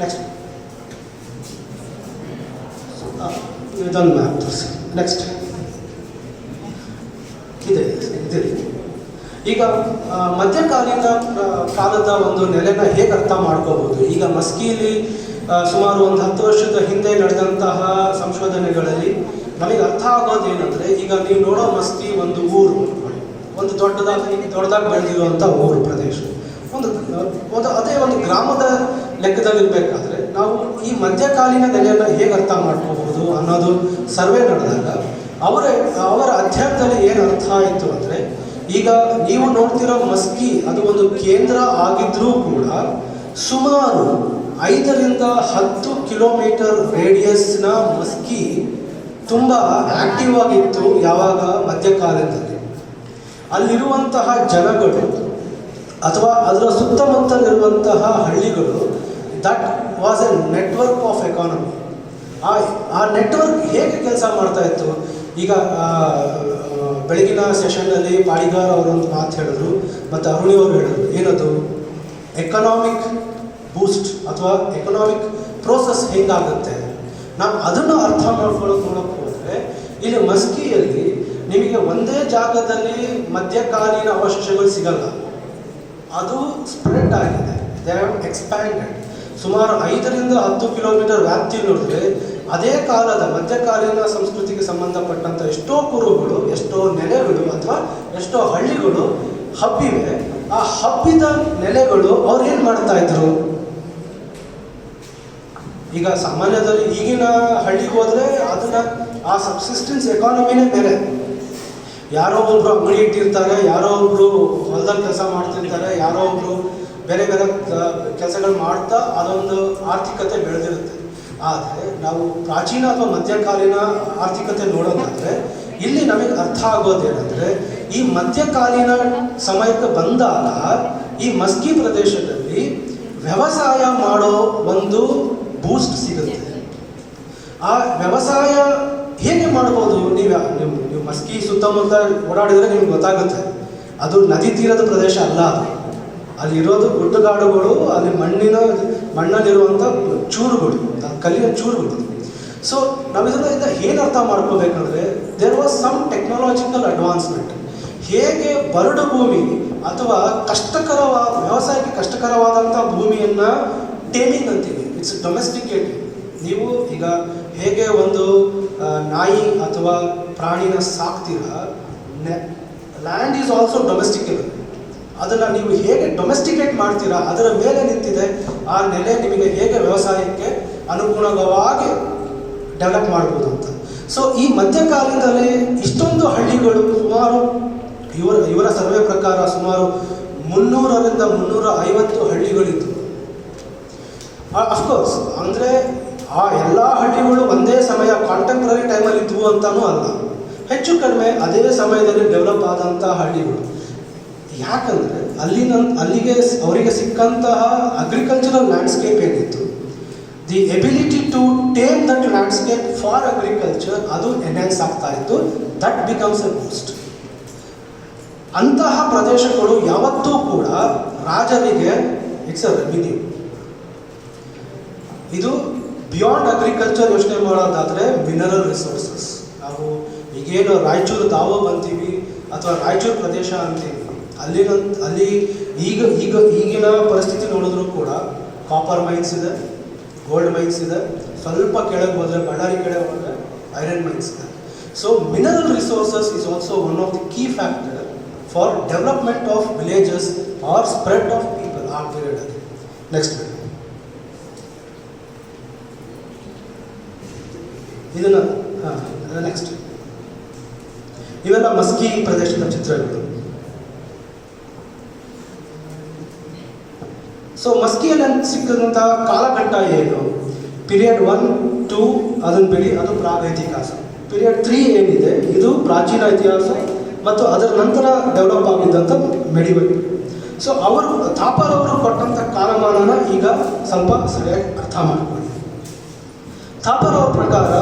ನೆಕ್ಸ್ಟ್ ಇದೊಂದು ಮ್ಯಾಪ್ ತೋರಿಸಿ ನೆಕ್ಸ್ಟ್ ಇದೆ ಇದೆ ಈಗ ಮಧ್ಯಕಾಲೀನ ಕಾಲದ ಒಂದು ನೆಲೆನ ಹೇಗೆ ಅರ್ಥ ಮಾಡ್ಕೋಬಹುದು? ಈಗ ಮಸ್ಕಿಯಲ್ಲಿ ಸುಮಾರು ಒಂದು ಹತ್ತು ವರ್ಷದ ಹಿಂದೆ ನಡೆದಂತಹ ಸಂಶೋಧನೆಗಳಲ್ಲಿ ನಮಗೆ ಅರ್ಥ ಆಗೋದೇನೆಂದರೆ, ಈಗ ನೀವು ನೋಡೋ ಮಸ್ಕಿ ಒಂದು ಊರು, ಒಂದು ದೊಡ್ಡದಾಗಿ ದೊಡ್ಡದಾಗಿ ಬೆಳೆದಿರುವಂಥ ಊರು, ಪ್ರದೇಶ. ಒಂದು ಒಂದು, ಅದೇ ಒಂದು ಗ್ರಾಮದ ಲೆಕ್ಕದಲ್ಲಿರ್ಬೇಕಾದ್ರೆ, ನಾವು ಈ ಮಧ್ಯಕಾಲೀನ ನೆಲೆಯನ್ನು ಹೇಗೆ ಅರ್ಥ ಮಾಡ್ಕೋಬಹುದು ಅನ್ನೋದು ಸರ್ವೆ ನಡೆದಾಗ, ಅವರ ಅವರ ಅಧ್ಯಯನದಲ್ಲಿ ಏನು ಅರ್ಥ ಆಯಿತು ಅಂದರೆ ಈಗ ನೀವು ನೋಡ್ತಿರೋ ಮಸ್ಕಿ ಅದು ಒಂದು ಕೇಂದ್ರ ಆಗಿದ್ರೂ ಕೂಡ ಸುಮಾರು ಐದರಿಂದ ಹತ್ತು ಕಿಲೋಮೀಟರ್ ರೇಡಿಯಸ್ನ ಮಸ್ಕಿ ತುಂಬ ಆಕ್ಟಿವ್ ಆಗಿತ್ತು ಯಾವಾಗ? ಮಧ್ಯಕಾಲದಲ್ಲಿ. ಅಲ್ಲಿರುವಂತಹ ಜನಗಳು ಅಥವಾ ಅದರ ಸುತ್ತಮುತ್ತಲಿರುವಂತಹ ಹಳ್ಳಿಗಳು that was a network of economy ಆ ಆ ನೆಟ್ವರ್ಕ್ ಹೇಗೆ ಕೆಲಸ ಮಾಡ್ತಾ ಇತ್ತು? ಈಗ ಬೆಳಗಿನ ಸೆಷನ್ನಲ್ಲಿ ಪಾಡಿಗಾರ್ ಅವರೊಂದು ಮಾತು ಹೇಳಿದ್ರು, ಮತ್ತು ಅರುಣಿ ಅವರು ಹೇಳಿದ್ರು, ಏನದು? ಎಕನಾಮಿಕ್ ಬೂಸ್ಟ್ ಅಥವಾ ಎಕನಾಮಿಕ್ ಪ್ರೋಸೆಸ್ ಹೆಂಗಾಗುತ್ತೆ? ನಾವು ಅದನ್ನು ಅರ್ಥ ಮಾಡ್ಕೊಳ್ಳೋಕೆ ನೋಡೋಕೆ ಹೋದರೆ, ಇಲ್ಲಿ ಮಸ್ಕಿಯಲ್ಲಿ ನಿಮಗೆ ಒಂದೇ ಜಾಗದಲ್ಲಿ ಮಧ್ಯಕಾಲೀನ ಅವಶೇಷಗಳು ಸಿಗಲ್ಲ. ಅದು ಸ್ಪ್ರೆಡ್ ಆಗಿದೆ. ದೇ ಎಕ್ಸ್ಪ್ಯಾಂಡೆಡ್ ಸುಮಾರು ಐದರಿಂದ ಹತ್ತು ಕಿಲೋಮೀಟರ್ ವ್ಯಾಪ್ತಿ ನೋಡಿದ್ರೆ ಅದೇ ಕಾಲದ ಮಧ್ಯಕಾಲೀನ ಸಂಸ್ಕೃತಿಗೆ ಸಂಬಂಧಪಟ್ಟಂಥ ಎಷ್ಟೋ ಕುರುಗಳು ಎಷ್ಟೋ ನೆಲೆಗಳು ಅಥವಾ ಎಷ್ಟೋ ಹಳ್ಳಿಗಳು ಹಬ್ಬಿವೆ. ಆ ಹಬ್ಬಿದ ನೆಲೆಗಳು ಅವ್ರು ಏನು ಮಾಡ್ತಾ ಇದ್ರು? ಈಗ ಸಾಮಾನ್ಯದಲ್ಲಿ ಈಗಿನ ಹಳ್ಳಿಗೆ ಹೋದ್ರೆ ಅದನ್ನ ಆ ಸಬ್ಸಿಸ್ಟೆನ್ಸ್ ಎಕಾನಮಿನೇ ಬೇರೆ. ಯಾರೋ ಒಬ್ರು ಅಂಗಡಿ ಇಟ್ಟಿರ್ತಾರೆ, ಯಾರೋ ಒಬ್ರು ಹೊಲದಲ್ಲಿ ಕೆಲಸ ಮಾಡ್ತಿರ್ತಾರೆ, ಯಾರೋ ಒಬ್ರು ಬೇರೆ ಬೇರೆ ಕೆಲಸಗಳು ಮಾಡ್ತಾ ಅದೊಂದು ಆರ್ಥಿಕತೆ ಬೆಳೆದಿರುತ್ತೆ. ಆದರೆ ನಾವು ಪ್ರಾಚೀನ ಅಥವಾ ಮಧ್ಯಕಾಲೀನ ಆರ್ಥಿಕತೆ ನೋಡೋದಾದ್ರೆ, ಇಲ್ಲಿ ನಮಗೆ ಅರ್ಥ ಆಗೋದೇನೆಂದರೆ, ಈ ಮಧ್ಯಕಾಲೀನ ಸಮಯಕ್ಕೆ ಬಂದಾಗ ಈ ಮಸ್ಕಿ ಪ್ರದೇಶದಲ್ಲಿ ವ್ಯವಸಾಯ ಮಾಡೋ ಒಂದು ಬೂಸ್ಟ್ ಸಿಗುತ್ತೆ. ಆ ವ್ಯವಸಾಯ ಹೇಗೆ ಮಾಡ್ಬೋದು ನೀವು ನೀವು ನೀವು ಮಸ್ಕಿ ಸುತ್ತಮುತ್ತ ಓಡಾಡಿದರೆ ನಿಮ್ಗೆ ಗೊತ್ತಾಗುತ್ತೆ. ಅದು ನದಿ ತೀರದ ಪ್ರದೇಶ ಅಲ್ಲ ಅಲ್ಲಿರೋದು ಗುಡ್ಡಗಾಡುಗಳು, ಅಲ್ಲಿ ಮಣ್ಣಿನ ಮಣ್ಣಲ್ಲಿರುವಂಥ ಚೂರುಗಳು. ಆ ಚೂರು ಬಿಟ್ಟಿದ್ವಿ. ಸೊ ನಾವು ಇದರಿಂದ ಏನು ಅರ್ಥ ಮಾಡ್ಕೋಬೇಕಂದ್ರೆ there was some technological advancement ಹೇಗೆ ಬರಡು ಭೂಮಿ ಅಥವಾ ಕಷ್ಟಕರವಾದ ವ್ಯವಸಾಯಕ್ಕೆ ಕಷ್ಟಕರವಾದಂಥ ಭೂಮಿಯನ್ನು ಟೇಮಿಂಗ್ ಅಂತೀವಿ. ಇಟ್ಸ್ ಡೊಮೆಸ್ಟಿಕೇಟ್ ನೀವು ಈಗ ಹೇಗೆ ಒಂದು ನಾಯಿ ಅಥವಾ ಪ್ರಾಣಿನ ಸಾಕ್ತೀರಾ ಲ್ಯಾಂಡ್ ಈಸ್ ಆಲ್ಸೋ ಡೊಮೆಸ್ಟಿಕೇಬಲ್ ಅದನ್ನು ನೀವು ಹೇಗೆ ಡೊಮೆಸ್ಟಿಕೇಟ್ ಮಾಡ್ತೀರಾ, ಅದರ ಮೇಲೆ ನಿಂತಿದೆ, ಆ ನೆಲೆ ನಿಮಗೆ ಹೇಗೆ ವ್ಯವಸಾಯಕ್ಕೆ ಅನುಗುಣವಾಗಿ ಡೆವಲಪ್ ಮಾಡ್ಬೋದು ಅಂತ ಸೊ ಈ ಮಧ್ಯಕಾಲದಲ್ಲಿ ಇಷ್ಟೊಂದು ಹಳ್ಳಿಗಳು ಸುಮಾರು ಇವರ ಇವರ ಸರ್ವೆ ಪ್ರಕಾರ ಸುಮಾರು ಮುನ್ನೂರರಿಂದ ಮುನ್ನೂರ ಐವತ್ತು ಹಳ್ಳಿಗಳಿತ್ತು ಅಫ್ಕೋರ್ಸ್ ಅಂದರೆ ಆ ಎಲ್ಲ ಹಳ್ಳಿಗಳು ಒಂದೇ ಸಮಯ ಕಾಂಟೆಂಪ್ರರಿ ಟೈಮಲ್ಲಿ ಇದ್ವು ಅಂತಲೂ ಅಲ್ಲ. ಹೆಚ್ಚು ಕಡಿಮೆ ಅದೇ ಸಮಯದಲ್ಲಿ ಡೆವಲಪ್ ಆದಂಥ ಹಳ್ಳಿಗಳು. ಯಾಕಂದರೆ ಅಲ್ಲಿನ, ಅಲ್ಲಿಗೆ ಅವರಿಗೆ ಸಿಕ್ಕಂತಹ ಅಗ್ರಿಕಲ್ಚರಲ್ ಲ್ಯಾಂಡ್ಸ್ಕೇಪ್ ಏನಿತ್ತು? The ability to tame that landscape for agriculture ಅದು ಎನ್ಹ್ಯಾನ್ಸ್ ಆಗ್ತಾ ಇತ್ತು. ದಟ್ ಬಿಕಮ್ಸ್ ಎ ಬೂಸ್ಟ್ ಅಂತಹ ಪ್ರದೇಶಗಳು ಯಾವತ್ತೂ ಕೂಡ ರಾಜರಿಗೆ ಇಟ್ಸ್ ಅ ರೆವಿನ್ಯೂ ಇದು ಬಿಯಾಂಡ್ ಅಗ್ರಿಕಲ್ಚರ್ ಯೋಚನೆ ಮಾಡೋದಾದರೆ ಮಿನರಲ್ ರಿಸೋರ್ಸಸ್ ನಾವು ಈಗೇನು ರಾಯಚೂರು ತಾವು ಬಂತೀವಿ ಅಥವಾ ರಾಯಚೂರು ಪ್ರದೇಶ ಅಂತೀವಿ. ಅಲ್ಲಿನ, ಅಲ್ಲಿ ಈಗ ಈಗ ಈಗಿನ ಪರಿಸ್ಥಿತಿ ನೋಡಿದ್ರು ಕೂಡ ಕಾಪರ್ ಮೈನ್ಸ್ ಇದೆ. ಗೋಲ್ಡ್ ಮೈನ್ಸ್ ಇದೆ. ಸ್ವಲ್ಪ ಕೆಳಗೆ ಹೋದರೆ ಬಳ್ಳಾರಿ ಕಡೆ ಹೋದರೆ ಐರನ್ ಮೈನ್ಸ್ ಇದೆ. So mineral resources is also one of the key factor for development of villages or spread of people ಆ ಪೀರಿಯಡಲ್ಲಿ ನೆಕ್ಸ್ಟ್ ಇದನ್ನ ನೆಕ್ಸ್ಟ್ ಇವೆಲ್ಲ ಮಸ್ಕಿ ಪ್ರದೇಶದ ಚಿತ್ರಗಳು. ಸೊ ಮಸ್ಕಿಯಲ್ಲಿ ಸಿಕ್ಕಿದಂಥ ಕಾಲಘಟ್ಟ ಏನು ಪೀರಿಯಡ್ ಒನ್ ಟೂ ಅದನ್ನು ಬಿಡಿ ಅದು ಪ್ರಾಗ ಇತಿಹಾಸ ಪೀರಿಯಡ್ ತ್ರೀ ಏನಿದೆ ಇದು ಪ್ರಾಚೀನ ಇತಿಹಾಸ ಮತ್ತು ಅದರ ನಂತರ ಡೆವಲಪ್ ಆಗಿದ್ದಂಥ ಮೆಡಿವಲ್ ಸೊ ಅವರು ಥಾಪರ್ ಅವರು ಕೊಟ್ಟಂಥ ಕಾಲಮಾನನ ಈಗ ಸ್ವಲ್ಪ ಸರಿಯಾಗಿ ಅರ್ಥ ಮಾಡ್ಕೊಳ್ಳಿ ಥಾಪರ್ ಅವ್ರ ಪ್ರಕಾರ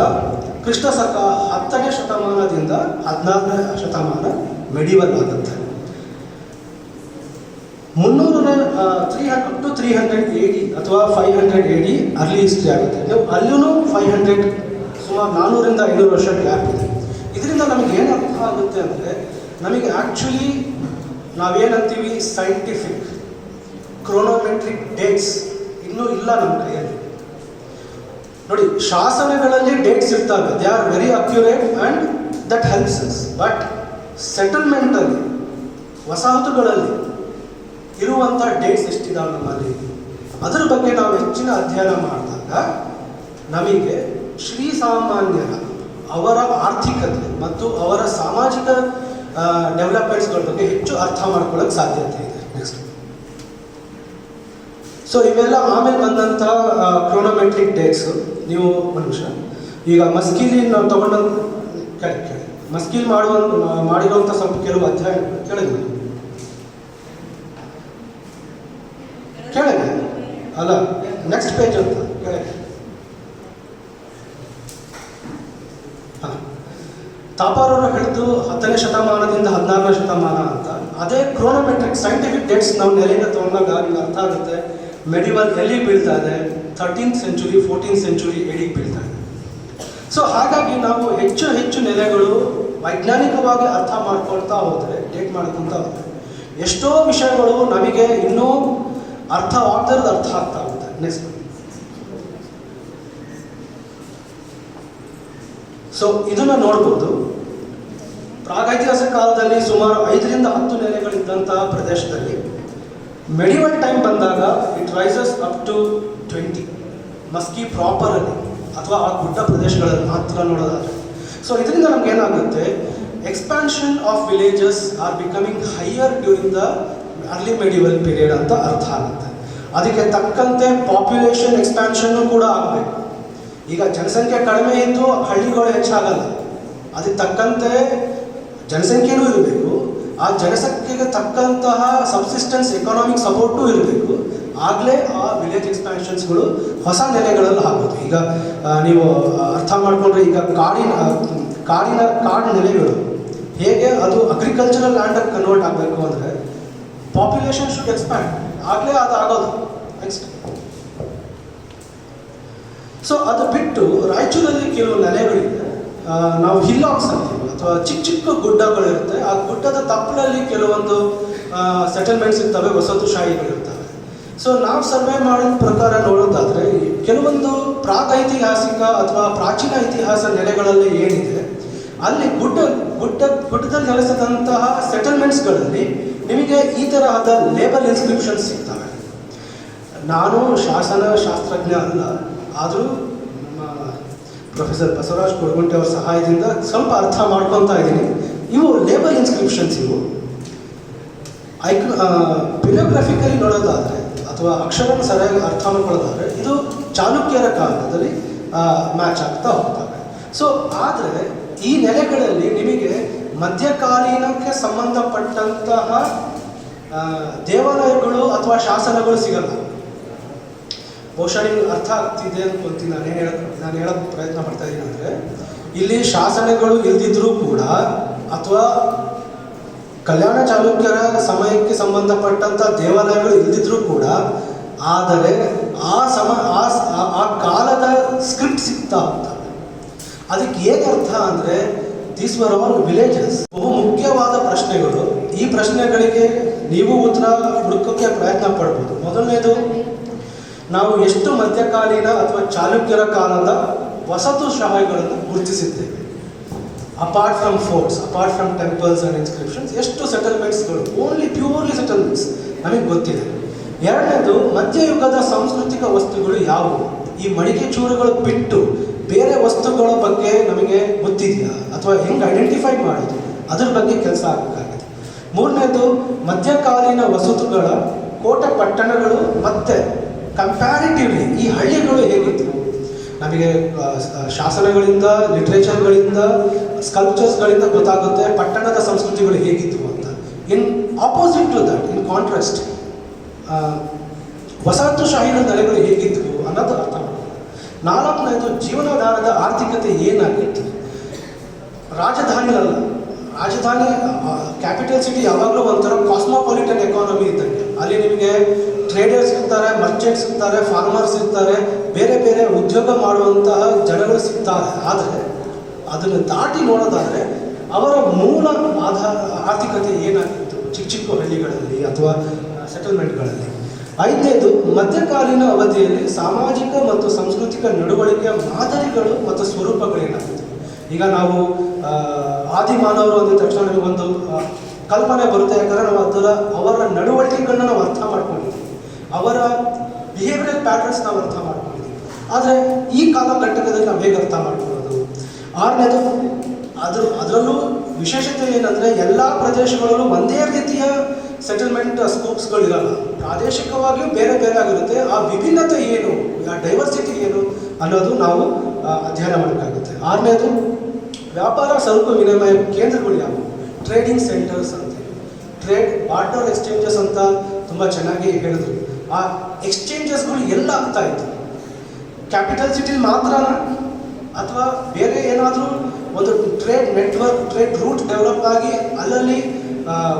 ಕೃಷ್ಣ ಸಕ ಹತ್ತನೇ ಶತಮಾನದಿಂದ ಹದಿನಾರನೇ ಶತಮಾನ ಮೆಡಿವಲ್ ಆಗುತ್ತೆ ಮುನ್ನೂರನೇ three hundred to three hundred A D ಅಥವಾ five hundred A D early history ಆಗುತ್ತೆ. ನೀವು ಅಲ್ಲೂ ಫೈವ್ ಹಂಡ್ರೆಡ್ ಸುಮಾರು ನಾನ್ನೂರಿಂದ ಐನೂರು ವರ್ಷ ಗ್ಯಾಪ್ ಇದೆ. ಇದರಿಂದ ನಮಗೆ ಏನು ಅರ್ಥ ಆಗುತ್ತೆ ಅಂದರೆ, ನಮಗೆ ಆ್ಯಕ್ಚುಲಿ ನಾವೇನಂತೀವಿ ಸೈಂಟಿಫಿಕ್ ಕ್ರೋನೋಮೆಟ್ರಿಕ್ ಡೇಟ್ಸ್ ಇನ್ನೂ ಇಲ್ಲ ನಮ್ಮ ಕೈಯಲ್ಲಿ. ನೋಡಿ, ಶಾಸನಗಳಲ್ಲಿ ಡೇಟ್ಸ್ ಇರ್ತವೆ. They are very accurate and that helps us but ಸೆಟಲ್ಮೆಂಟಲ್ಲಿ ವಸಾಹತುಗಳಲ್ಲಿ ಇರುವಂಥ ಡೇಟ್ಸ್ ಎಷ್ಟಿದಾವೆ ನಮ್ಮಲ್ಲಿ ಅದರ ಬಗ್ಗೆ ನಾವು ಹೆಚ್ಚಿನ ಅಧ್ಯಯನ ಮಾಡಿದಾಗ ನಮಗೆ ಶ್ರೀ ಸಾಮಾನ್ಯರ ಅವರ ಆರ್ಥಿಕತೆ ಮತ್ತು ಅವರ ಸಾಮಾಜಿಕ ಡೆವಲಪ್ಮೆಂಟ್ಸ್ಗಳ ಬಗ್ಗೆ ಹೆಚ್ಚು ಅರ್ಥ ಮಾಡ್ಕೊಳ್ಳೋಕೆ ಸಾಧ್ಯತೆ ಇದೆ. ನೆಕ್ಸ್ಟ್ ಸೊ ಇವೆಲ್ಲ ಆಮೇಲೆ ಬಂದಂಥ ಕ್ರೋನೋಮೆಟ್ರಿಕ್ ಡೇಟ್ಸ್ ನೀವು ಮನುಷ್ಯ ಈಗ ಮಸ್ಕಿಲಿ ನಾವು ತಗೊಂಡಂತ ಕೇಳಿ ಮಸ್ಕಿಲ್ ಮಾಡುವ ಮಾಡಿರುವಂಥ ಸ್ವಲ್ಪ ಕೆಲವು ಅಧ್ಯಯನ ಕೇಳಿದ್ವಿ. ಕೆಳಗೆ. ಅಲ್ಲ ನೆಕ್ಸ್ಟ್ ಪೇಜ್ ಅಂತ, ಕೆಳಗೆ. ತಾಪಾರವರು ಹಿಡಿದು ಹತ್ತನೇ ಶತಮಾನದಿಂದ ಹದಿನಾರನೇ ಶತಮಾನ ಅಂತ. ಅದೇ ಕ್ರೋನೋಮೆಟ್ರಿಕ್ ಸೈಂಟಿಫಿಕ್ ಡೇಟ್ಸ್ ನಾವು ನೆಲೆಯಿಂದ ತೊಗೊಂಡಾಗ ನಿಮ್ಗೆ ಅರ್ಥ ಆಗುತ್ತೆ. ಮೆಡಿವಲ್ ಎಲ್ಲಿ ಬೀಳ್ತಾ ಇದೆ? ಥರ್ಟೀನ್ತ್ ಸೆಂಚುರಿ ಫೋರ್ಟೀನ್ ಸೆಂಚುರಿ ಎಡಿಗೆ ಬೀಳ್ತಾ ಇದೆ? ಸೊ ಹಾಗಾಗಿ ನಾವು ಹೆಚ್ಚು ಹೆಚ್ಚು ನೆಲೆಗಳು ವೈಜ್ಞಾನಿಕವಾಗಿ ಅರ್ಥ ಮಾಡ್ಕೊಳ್ತಾ ಹೋದರೆ ಡೇಟ್ ಮಾಡ್ಕೊಳ್ತಾ ಹೋದರೆ, ಎಷ್ಟೋ ವಿಷಯಗಳು ನಮಗೆ ಇನ್ನೂ ಅರ್ಥವಾಗದಿರೋದು ಅರ್ಥ ಆಗ್ತಾ ಹೋಗುತ್ತೆ. ನೆಕ್ಸ್ಟ್ ಸೊ ಇದನ್ನ ನೋಡ್ಬೋದು. ಪ್ರಾಗೈತಿಹಾಸಿಕ ಕಾಲದಲ್ಲಿ ಸುಮಾರು ಐದರಿಂದ ಹತ್ತು ನೆಲೆಗಳಿದ್ದಂತಹ ಪ್ರದೇಶದಲ್ಲಿ ಮೆಡಿವಲ್ ಟೈಮ್ ಬಂದಾಗ it rises up to twenty Maski ಪ್ರಾಪರಲ್ಲಿ ಅಥವಾ ಆ ಗುಡ್ಡ ಪ್ರದೇಶಗಳಲ್ಲಿ ಮಾತ್ರ ನೋಡೋದಾದ್ರೆ. ಸೊ ಇದರಿಂದ ನಮ್ಗೆ ಏನಾಗುತ್ತೆ? Expansion of villages or becoming higher during the early medieval period ಅಂತ ಅರ್ಥ ಆಗುತ್ತೆ. ಅದಕ್ಕೆ ತಕ್ಕಂತೆ ಪಾಪ್ಯುಲೇಷನ್ ಎಕ್ಸ್ಪ್ಯಾನ್ಷನ್ನು ಕೂಡ ಆಗಬೇಕು. ಈಗ ಜನಸಂಖ್ಯೆ ಕಡಿಮೆ ಇದ್ದು ಹಳ್ಳಿಗಳು ಹೆಚ್ಚಾಗಲ್ಲ. ಅದಕ್ಕೆ ತಕ್ಕಂತೆ ಜನಸಂಖ್ಯೆನೂ ಇರಬೇಕು. ಆ ಜನಸಂಖ್ಯೆಗೆ ತಕ್ಕಂತಹ ಸಬ್ಸಿಸ್ಟೆನ್ಸ್ ಎಕನಾಮಿಕ್ ಸಪೋರ್ಟು ಇರಬೇಕು. ಆಗಲೇ ಆ ವಿಲೇಜ್ ಎಕ್ಸ್ಪ್ಯಾನ್ಷನ್ಸ್ಗಳು ಹೊಸ ನೆಲೆಗಳಲ್ಲಿ ಆಗೋದು. ಈಗ ನೀವು ಅರ್ಥ ಮಾಡಿಕೊಂಡ್ರೆ ಈಗ ಕಾಡಿನ ಕಾಡಿನ ಕಾಡು ನೆಲೆಗಳು. ಹೇಗೆ ಅದು ಅಗ್ರಿಕಲ್ಚರಲ್ ಲ್ಯಾಂಡಾಗಿ ಕನ್ವರ್ಟ್ ಆಗಬೇಕು ಅಂದರೆ ಪಾಪ್ಯುಲೇಷನ್ ಶುಡ್ ಎಕ್ಸ್ಪ್ಯಾಂಡ್ ಆಗಲೇ ಅದು ಆಗೋದು. ನೆಕ್ಸ್ಟ್ ಸೊ ಅದು ಬಿಟ್ಟು ರಾಯಚೂರಲ್ಲಿ ಕೆಲವು ನೆಲೆಗಳಿದೆ. ನಾವು ಹಿಲ್ಲಾಕ್ಸ್ ಅಂತೀವಿ ಅಥವಾ ಚಿಕ್ಕ ಚಿಕ್ಕ ಗುಡ್ಡಗಳಿರುತ್ತೆ. ಆ ಗುಡ್ಡದ ತಪ್ಪಲಲ್ಲಿ ಕೆಲವೊಂದು ಸೆಟಲ್ಮೆಂಟ್ಸ್ ಇರ್ತವೆ ವಸತುಶಾಹಿಗಳಿರ್ತವೆ ಸೊ ನಾವು ಸರ್ವೆ ಮಾಡಿದ ಪ್ರಕಾರ ನೋಡೋದಾದರೆ ಕೆಲವೊಂದು ಪ್ರಾಗೈತಿಹಾಸಿಕ ಅಥವಾ ಪ್ರಾಚೀನ ಇತಿಹಾಸ ನೆಲೆಗಳಲ್ಲಿ ಏನಿದೆ, ಅಲ್ಲಿ ಗುಡ್ಡ ಗುಡ್ಡ, ಗುಡ್ಡದಲ್ಲಿ ನೆಲೆಸಿದಂತಹ ಸೆಟಲ್ಮೆಂಟ್ಸ್ಗಳಲ್ಲಿ ನಿಮಗೆ ಈ ತರಹದ ಲೇಬಲ್ ಇನ್ಸ್ಕ್ರಿಪ್ಷನ್ಸ್ ಸಿಗ್ತವೆ. ನಾನು ಶಾಸನ, ಶಾಸ್ತ್ರಜ್ಞ ಅಲ್ಲ. ಆದರೂ ನಮ್ಮ ಪ್ರೊಫೆಸರ್ ಬಸವರಾಜ್ ಕೊಡಗುಂಟೆ ಅವರ ಸಹಾಯದಿಂದ ಸ್ವಲ್ಪ ಅರ್ಥ ಮಾಡ್ಕೊತಾ ಇದ್ದೀನಿ. ಇವು ಲೇಬಲ್ ಇನ್ಸ್ಕ್ರಿಪ್ಷನ್ಸ್ ಇವು. ಐಕ್ ಪಿಲಿಯೋಗ್ರಫಿಕಲಿ ನೋಡೋದಾದರೆ ಅಥವಾ ಅಕ್ಷರವನ್ನು ಸರಿಯಾಗಿ ಅರ್ಥ ಮಾಡ್ಕೊಳ್ಳೋದಾದರೆ ಇದು ಚಾಲುಕ್ಯರ ಕಾಲದಲ್ಲಿ ಮ್ಯಾಚ್ ಆಗ್ತಾ ಹೋಗ್ತವೆ. ಸೊ ಆದರೆ ಈ ನೆಲೆಗಳಲ್ಲಿ ನಿಮಗೆ ಮಧ್ಯಕಾಲೀನಕ್ಕೆ ಸಂಬಂಧಪಟ್ಟಂತಹ ದೇವಾಲಯಗಳು ಅಥವಾ ಶಾಸನಗಳು ಸಿಗಲ್ಲ. ಬಹುಶಃ ನಿಮ್ಗೆ ಅರ್ಥ ಆಗ್ತಿದೆ ಅನ್ಕೊಂತೀನಿ ನಾನು ಏನು ಹೇಳಕ್, ನಾನು ಹೇಳಕ್ ಪ್ರಯತ್ನ ಪಡ್ತಾ ಇದ್ದೀನಿ ಅಂದರೆ, ಇಲ್ಲಿ ಶಾಸನಗಳು ಇಲ್ದಿದ್ರೂ ಕೂಡ ಅಥವಾ ಕಲ್ಯಾಣ ಚಾಲುಕ್ಯರ ಸಮಯಕ್ಕೆ ಸಂಬಂಧಪಟ್ಟಂಥ ದೇವಾಲಯಗಳು ಇಲ್ದಿದ್ರೂ ಕೂಡ ಆದರೆ ಆ ಸಮ, ಆ ಕಾಲದ ಸ್ಕ್ರಿಪ್ಟ್ ಸಿಗ್ತಾ ಹೋಗ್ತವೆ ಅದಕ್ಕೆ ಏನು ಅರ್ಥ ಅಂದರೆ ದೀಸ್ ವರ್ ಅವರ್ ವಿಲೇಜಸ್ ಬಹು ಮುಖ್ಯವಾದ ಪ್ರಶ್ನೆಗಳು. ಈ ಪ್ರಶ್ನೆಗಳಿಗೆ ನೀವು ಉತ್ತರ ಹುಡುಕೋಕ್ಕೆ ಪ್ರಯತ್ನ ಪಡ್ಬೋದು. ಮೊದಲನೇದು, ನಾವು ಎಷ್ಟು ಮಧ್ಯಕಾಲೀನ ಅಥವಾ ಚಾಲುಕ್ಯರ ಕಾಲದ ವಸತು ಶಾಲೆಗಳನ್ನು ಗುರುತಿಸಿದ್ದೇವೆ? Apart from forts apart from temples and inscriptions ಎಷ್ಟು ಸೆಟಲ್ಮೆಂಟ್ಸ್ಗಳು ಓನ್ಲಿ ಪ್ಯೂರ್ಲಿ ಸೆಟಲ್ಮೆಂಟ್ಸ್ ನಮಗೆ ಗೊತ್ತಿದೆ. ಎರಡನೇದು, ಮಧ್ಯಯುಗದ ಸಾಂಸ್ಕೃತಿಕ ವಸ್ತುಗಳು ಯಾವುವು? ಈ ಮಡಿಕೆ ಚೂರುಗಳು ಬಿಟ್ಟು ಬೇರೆ ವಸ್ತುಗಳ ಬಗ್ಗೆ ನಮಗೆ ಗೊತ್ತಿದೆಯಾ? ಅಥವಾ ಹೆಂಗೆ ಐಡೆಂಟಿಫೈ ಮಾಡೋದು ಅದ್ರ ಬಗ್ಗೆ ಕೆಲಸ ಆಗಬೇಕಾಗಿದೆ. ಮೂರನೇದು, ಮಧ್ಯಕಾಲೀನ ವಸತುಗಳ ಕೋಟ ಪಟ್ಟಣಗಳು ಮತ್ತೆ ಕಂಪ್ಯಾರಿಟಿವ್ಲಿ ಈ ಹಳ್ಳಿಗಳು ಹೇಗಿತ್ತು ನಮಗೆ ಶಾಸನಗಳಿಂದ ಲಿಟ್ರೇಚರ್ಗಳಿಂದ ಸ್ಕಲ್ಪ್ಚರ್ಸ್ಗಳಿಂದ ಗೊತ್ತಾಗುತ್ತೆ ಪಟ್ಟಣದ ಸಂಸ್ಕೃತಿಗಳು ಹೇಗಿತ್ತು ಅಂತ. In opposite to that in contrast ವಸಾಹತುಶಾಹಿಗಳ ನೆಲೆಗಳು ಹೇಗಿದ್ವು ಅನ್ನೋದು ಅರ್ಥ ನಾಲ್ಕನೇದು ಜೀವನಾಧಾರದ ಆರ್ಥಿಕತೆ ಏನಾಗಿತ್ತು ರಾಜಧಾನಿಗಳಲ್ಲ ರಾಜಧಾನಿ ಕ್ಯಾಪಿಟಲ್ ಸಿಟಿ ಯಾವಾಗಲೂ ಒಂಥರ ಕಾಸ್ಮೋಪಾಲಿಟನ್ ಎಕಾನಮಿ ಇದ್ದಂಗೆ. ಅಲ್ಲಿ ನಿಮಗೆ ಟ್ರೇಡರ್ಸ್ ಇರ್ತಾರೆ ಮರ್ಚೆಂಟ್ಸ್ ಇರ್ತಾರೆ ಫಾರ್ಮರ್ಸ್ ಇರ್ತಾರೆ, ಬೇರೆ ಬೇರೆ ಉದ್ಯೋಗ ಮಾಡುವಂತಹ ಜನಗಳು ಸಿಗ್ತಾರೆ. ಆದರೆ ಅದನ್ನು ದಾಟಿ ನೋಡೋದಾದರೆ ಅವರ ಮೂಲ ಆಧಾರ, ಆರ್ಥಿಕತೆ ಏನಾಗಿತ್ತು? ಚಿಕ್ಕ ಚಿಕ್ಕ ಹಳ್ಳಿಗಳಲ್ಲಿ ಅಥವಾ ಸೆಟಲ್ಮೆಂಟ್ಗಳಲ್ಲಿ ಐದನೇದು ಮಧ್ಯಕಾಲೀನ ಅವಧಿಯಲ್ಲಿ ಸಾಮಾಜಿಕ ಮತ್ತು ಸಾಂಸ್ಕೃತಿಕ ನಡವಳಿಕೆಯ ಮಾದರಿಗಳು ಮತ್ತು ಸ್ವರೂಪಗಳೇನಾಗುತ್ತೆ? ಈಗ ನಾವು ಆದಿ ಆದಿಮಾನವರು ಅಂದ ತಕ್ಷಣ ಆ, ಕಲ್ಪನೆ ಬರುತ್ತೆ. ಯಾಕಂದ್ರೆ ನಾವು ಅದರ ಅವರ ನಡವಳಿಕೆಗಳನ್ನ ನಾವು ಅರ್ಥ ಮಾಡ್ಕೊಂಡಿದ್ದೀವಿ. ಅವರ ಬಿಹೇವಿಯರ್ ಪ್ಯಾಟರ್ನ್ಸ್ ನಾವು ಅರ್ಥ ಮಾಡ್ಕೊಂಡಿದ್ದೀವಿ. ಆದರೆ ಈ ಕಾಲಘಟ್ಟದಲ್ಲಿ ನಾವು ಹೇಗೆ ಅರ್ಥ ಮಾಡ್ಕೊಳ್ಳೋದು? ಆರನೇದು ಅದ್ರ ಅದರಲ್ಲೂ ವಿಶೇಷತೆ ಏನಂದರೆ ಎಲ್ಲ ಪ್ರದೇಶಗಳಲ್ಲೂ ಒಂದೇ ರೀತಿಯ ಸೆಟಲ್ಮೆಂಟ್ ಸ್ಕೋಪ್ಸ್ಗಳಿರಲ್ಲ ಪ್ರಾದೇಶಿಕವಾಗಿಯೂ ಬೇರೆ ಬೇರೆ ಆಗಿರುತ್ತೆ. ಆ ವಿಭಿನ್ನತೆ ಏನು? ಆ ಡೈವರ್ಸಿಟಿ ಏನು ಅನ್ನೋದು ನಾವು ಅಧ್ಯಯನ ಮಾಡಬೇಕಾಗುತ್ತೆ ಆರನೇದು, ವ್ಯಾಪಾರ ಸರಕು ವಿನಿಮಯ ಕೇಂದ್ರಗಳು ಯಾವುವು? ಟ್ರೇಡಿಂಗ್ ಸೆಂಟರ್ಸ್ ಅಂತ ಟ್ರೇಡ್ ಬಾರ್ಟರ್ ಎಕ್ಸ್ಚೇಂಜಸ್ ಅಂತ ತುಂಬ ಚೆನ್ನಾಗಿ ಹೇಳಿದ್ರು. ಆ ಎಕ್ಸ್ಚೇಂಜಸ್ಗಳು ಎಲ್ಲ ಆಗ್ತಾ ಇತ್ತು. ಕ್ಯಾಪಿಟಲ್ ಸಿಟಿಲಿ ಮಾತ್ರನಾ ಅಥವಾ ಬೇರೆ ಏನಾದರೂ ಒಂದು trade network trade route develop ಆಗಿ ಅಲ್ಲಲ್ಲಿ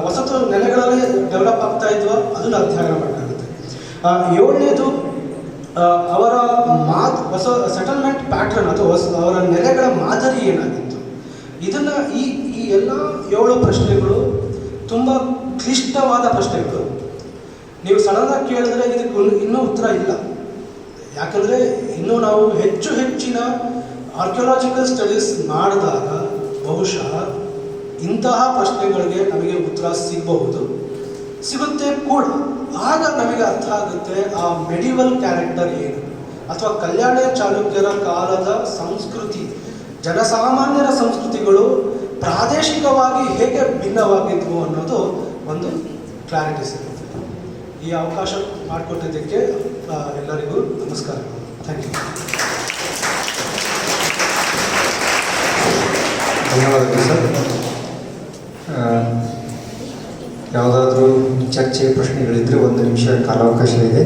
ವಸತು ನೆಲೆಗಳಲ್ಲಿ ಡೆವಲಪ್ ಆಗ್ತಾ ಇದ್ವೋ ಅದನ್ನು ಅಧ್ಯಯನ ಮಾಡಬೇಕಾಗುತ್ತೆ ಏಳನೇದು ಅವರ ಮಾತ್, ಹೊಸ ಸೆಟಲ್ಮೆಂಟ್ ಪ್ಯಾಟ್ರನ್ ಅಥವಾ ಅವರ ನೆಲೆಗಳ ಮಾದರಿ ಏನಾಗಿತ್ತು? ಇದನ್ನು ಈ ಈ ಎಲ್ಲ ಏಳು ಪ್ರಶ್ನೆಗಳು ತುಂಬ ಕ್ಲಿಷ್ಟವಾದ ಪ್ರಶ್ನೆಗಳು. ನೀವು ಸಡನ್ನಾಗಿ ಕೇಳಿದ್ರೆ ಇದಕ್ಕೆ ಇನ್ನೂ ಉತ್ತರ ಇಲ್ಲ. ಯಾಕಂದರೆ ಇನ್ನೂ ನಾವು ಹೆಚ್ಚು ಹೆಚ್ಚಿನ ಆರ್ಕಿಯೋಲಾಜಿಕಲ್ ಸ್ಟಡೀಸ್ ಮಾಡಿದಾಗ ಬಹುಶಃ ಇಂತಹ ಪ್ರಶ್ನೆಗಳಿಗೆ ನಮಗೆ ಉತ್ತರ ಸಿಗಬಹುದು. ಸಿಗುತ್ತೆ ಕೂಡ ಆಗ ನಮಗೆ ಅರ್ಥ ಆಗುತ್ತೆ ಆ ಮೆಡಿವಲ್ ಕ್ಯಾರೆಕ್ಟರ್ ಏನು? ಅಥವಾ ಕಲ್ಯಾಣ ಚಾಲುಕ್ಯರ ಕಾಲದ ಸಂಸ್ಕೃತಿ. ಜನಸಾಮಾನ್ಯರ ಸಂಸ್ಕೃತಿಗಳು ಪ್ರಾದೇಶಿಕವಾಗಿ ಹೇಗೆ ಭಿನ್ನವಾಗಿದ್ವು ಅನ್ನೋದು ಒಂದು ಕ್ಲಾರಿಟಿ ಸಿಗುತ್ತೆ. ಈ ಅವಕಾಶ ಮಾಡಿಕೊಟ್ಟಿದ್ದಕ್ಕೆ ಎಲ್ಲರಿಗೂ ನಮಸ್ಕಾರಗಳು ಥ್ಯಾಂಕ್ ಯು ಧನ್ಯವಾದಗಳು ಸರ್. ಯಾವುದಾದ್ರೂ ಚರ್ಚೆ ಪ್ರಶ್ನೆಗಳಿದ್ದರೆ ಒಂದು ನಿಮಿಷ ಕಾಲಾವಕಾಶ ಇದೆ.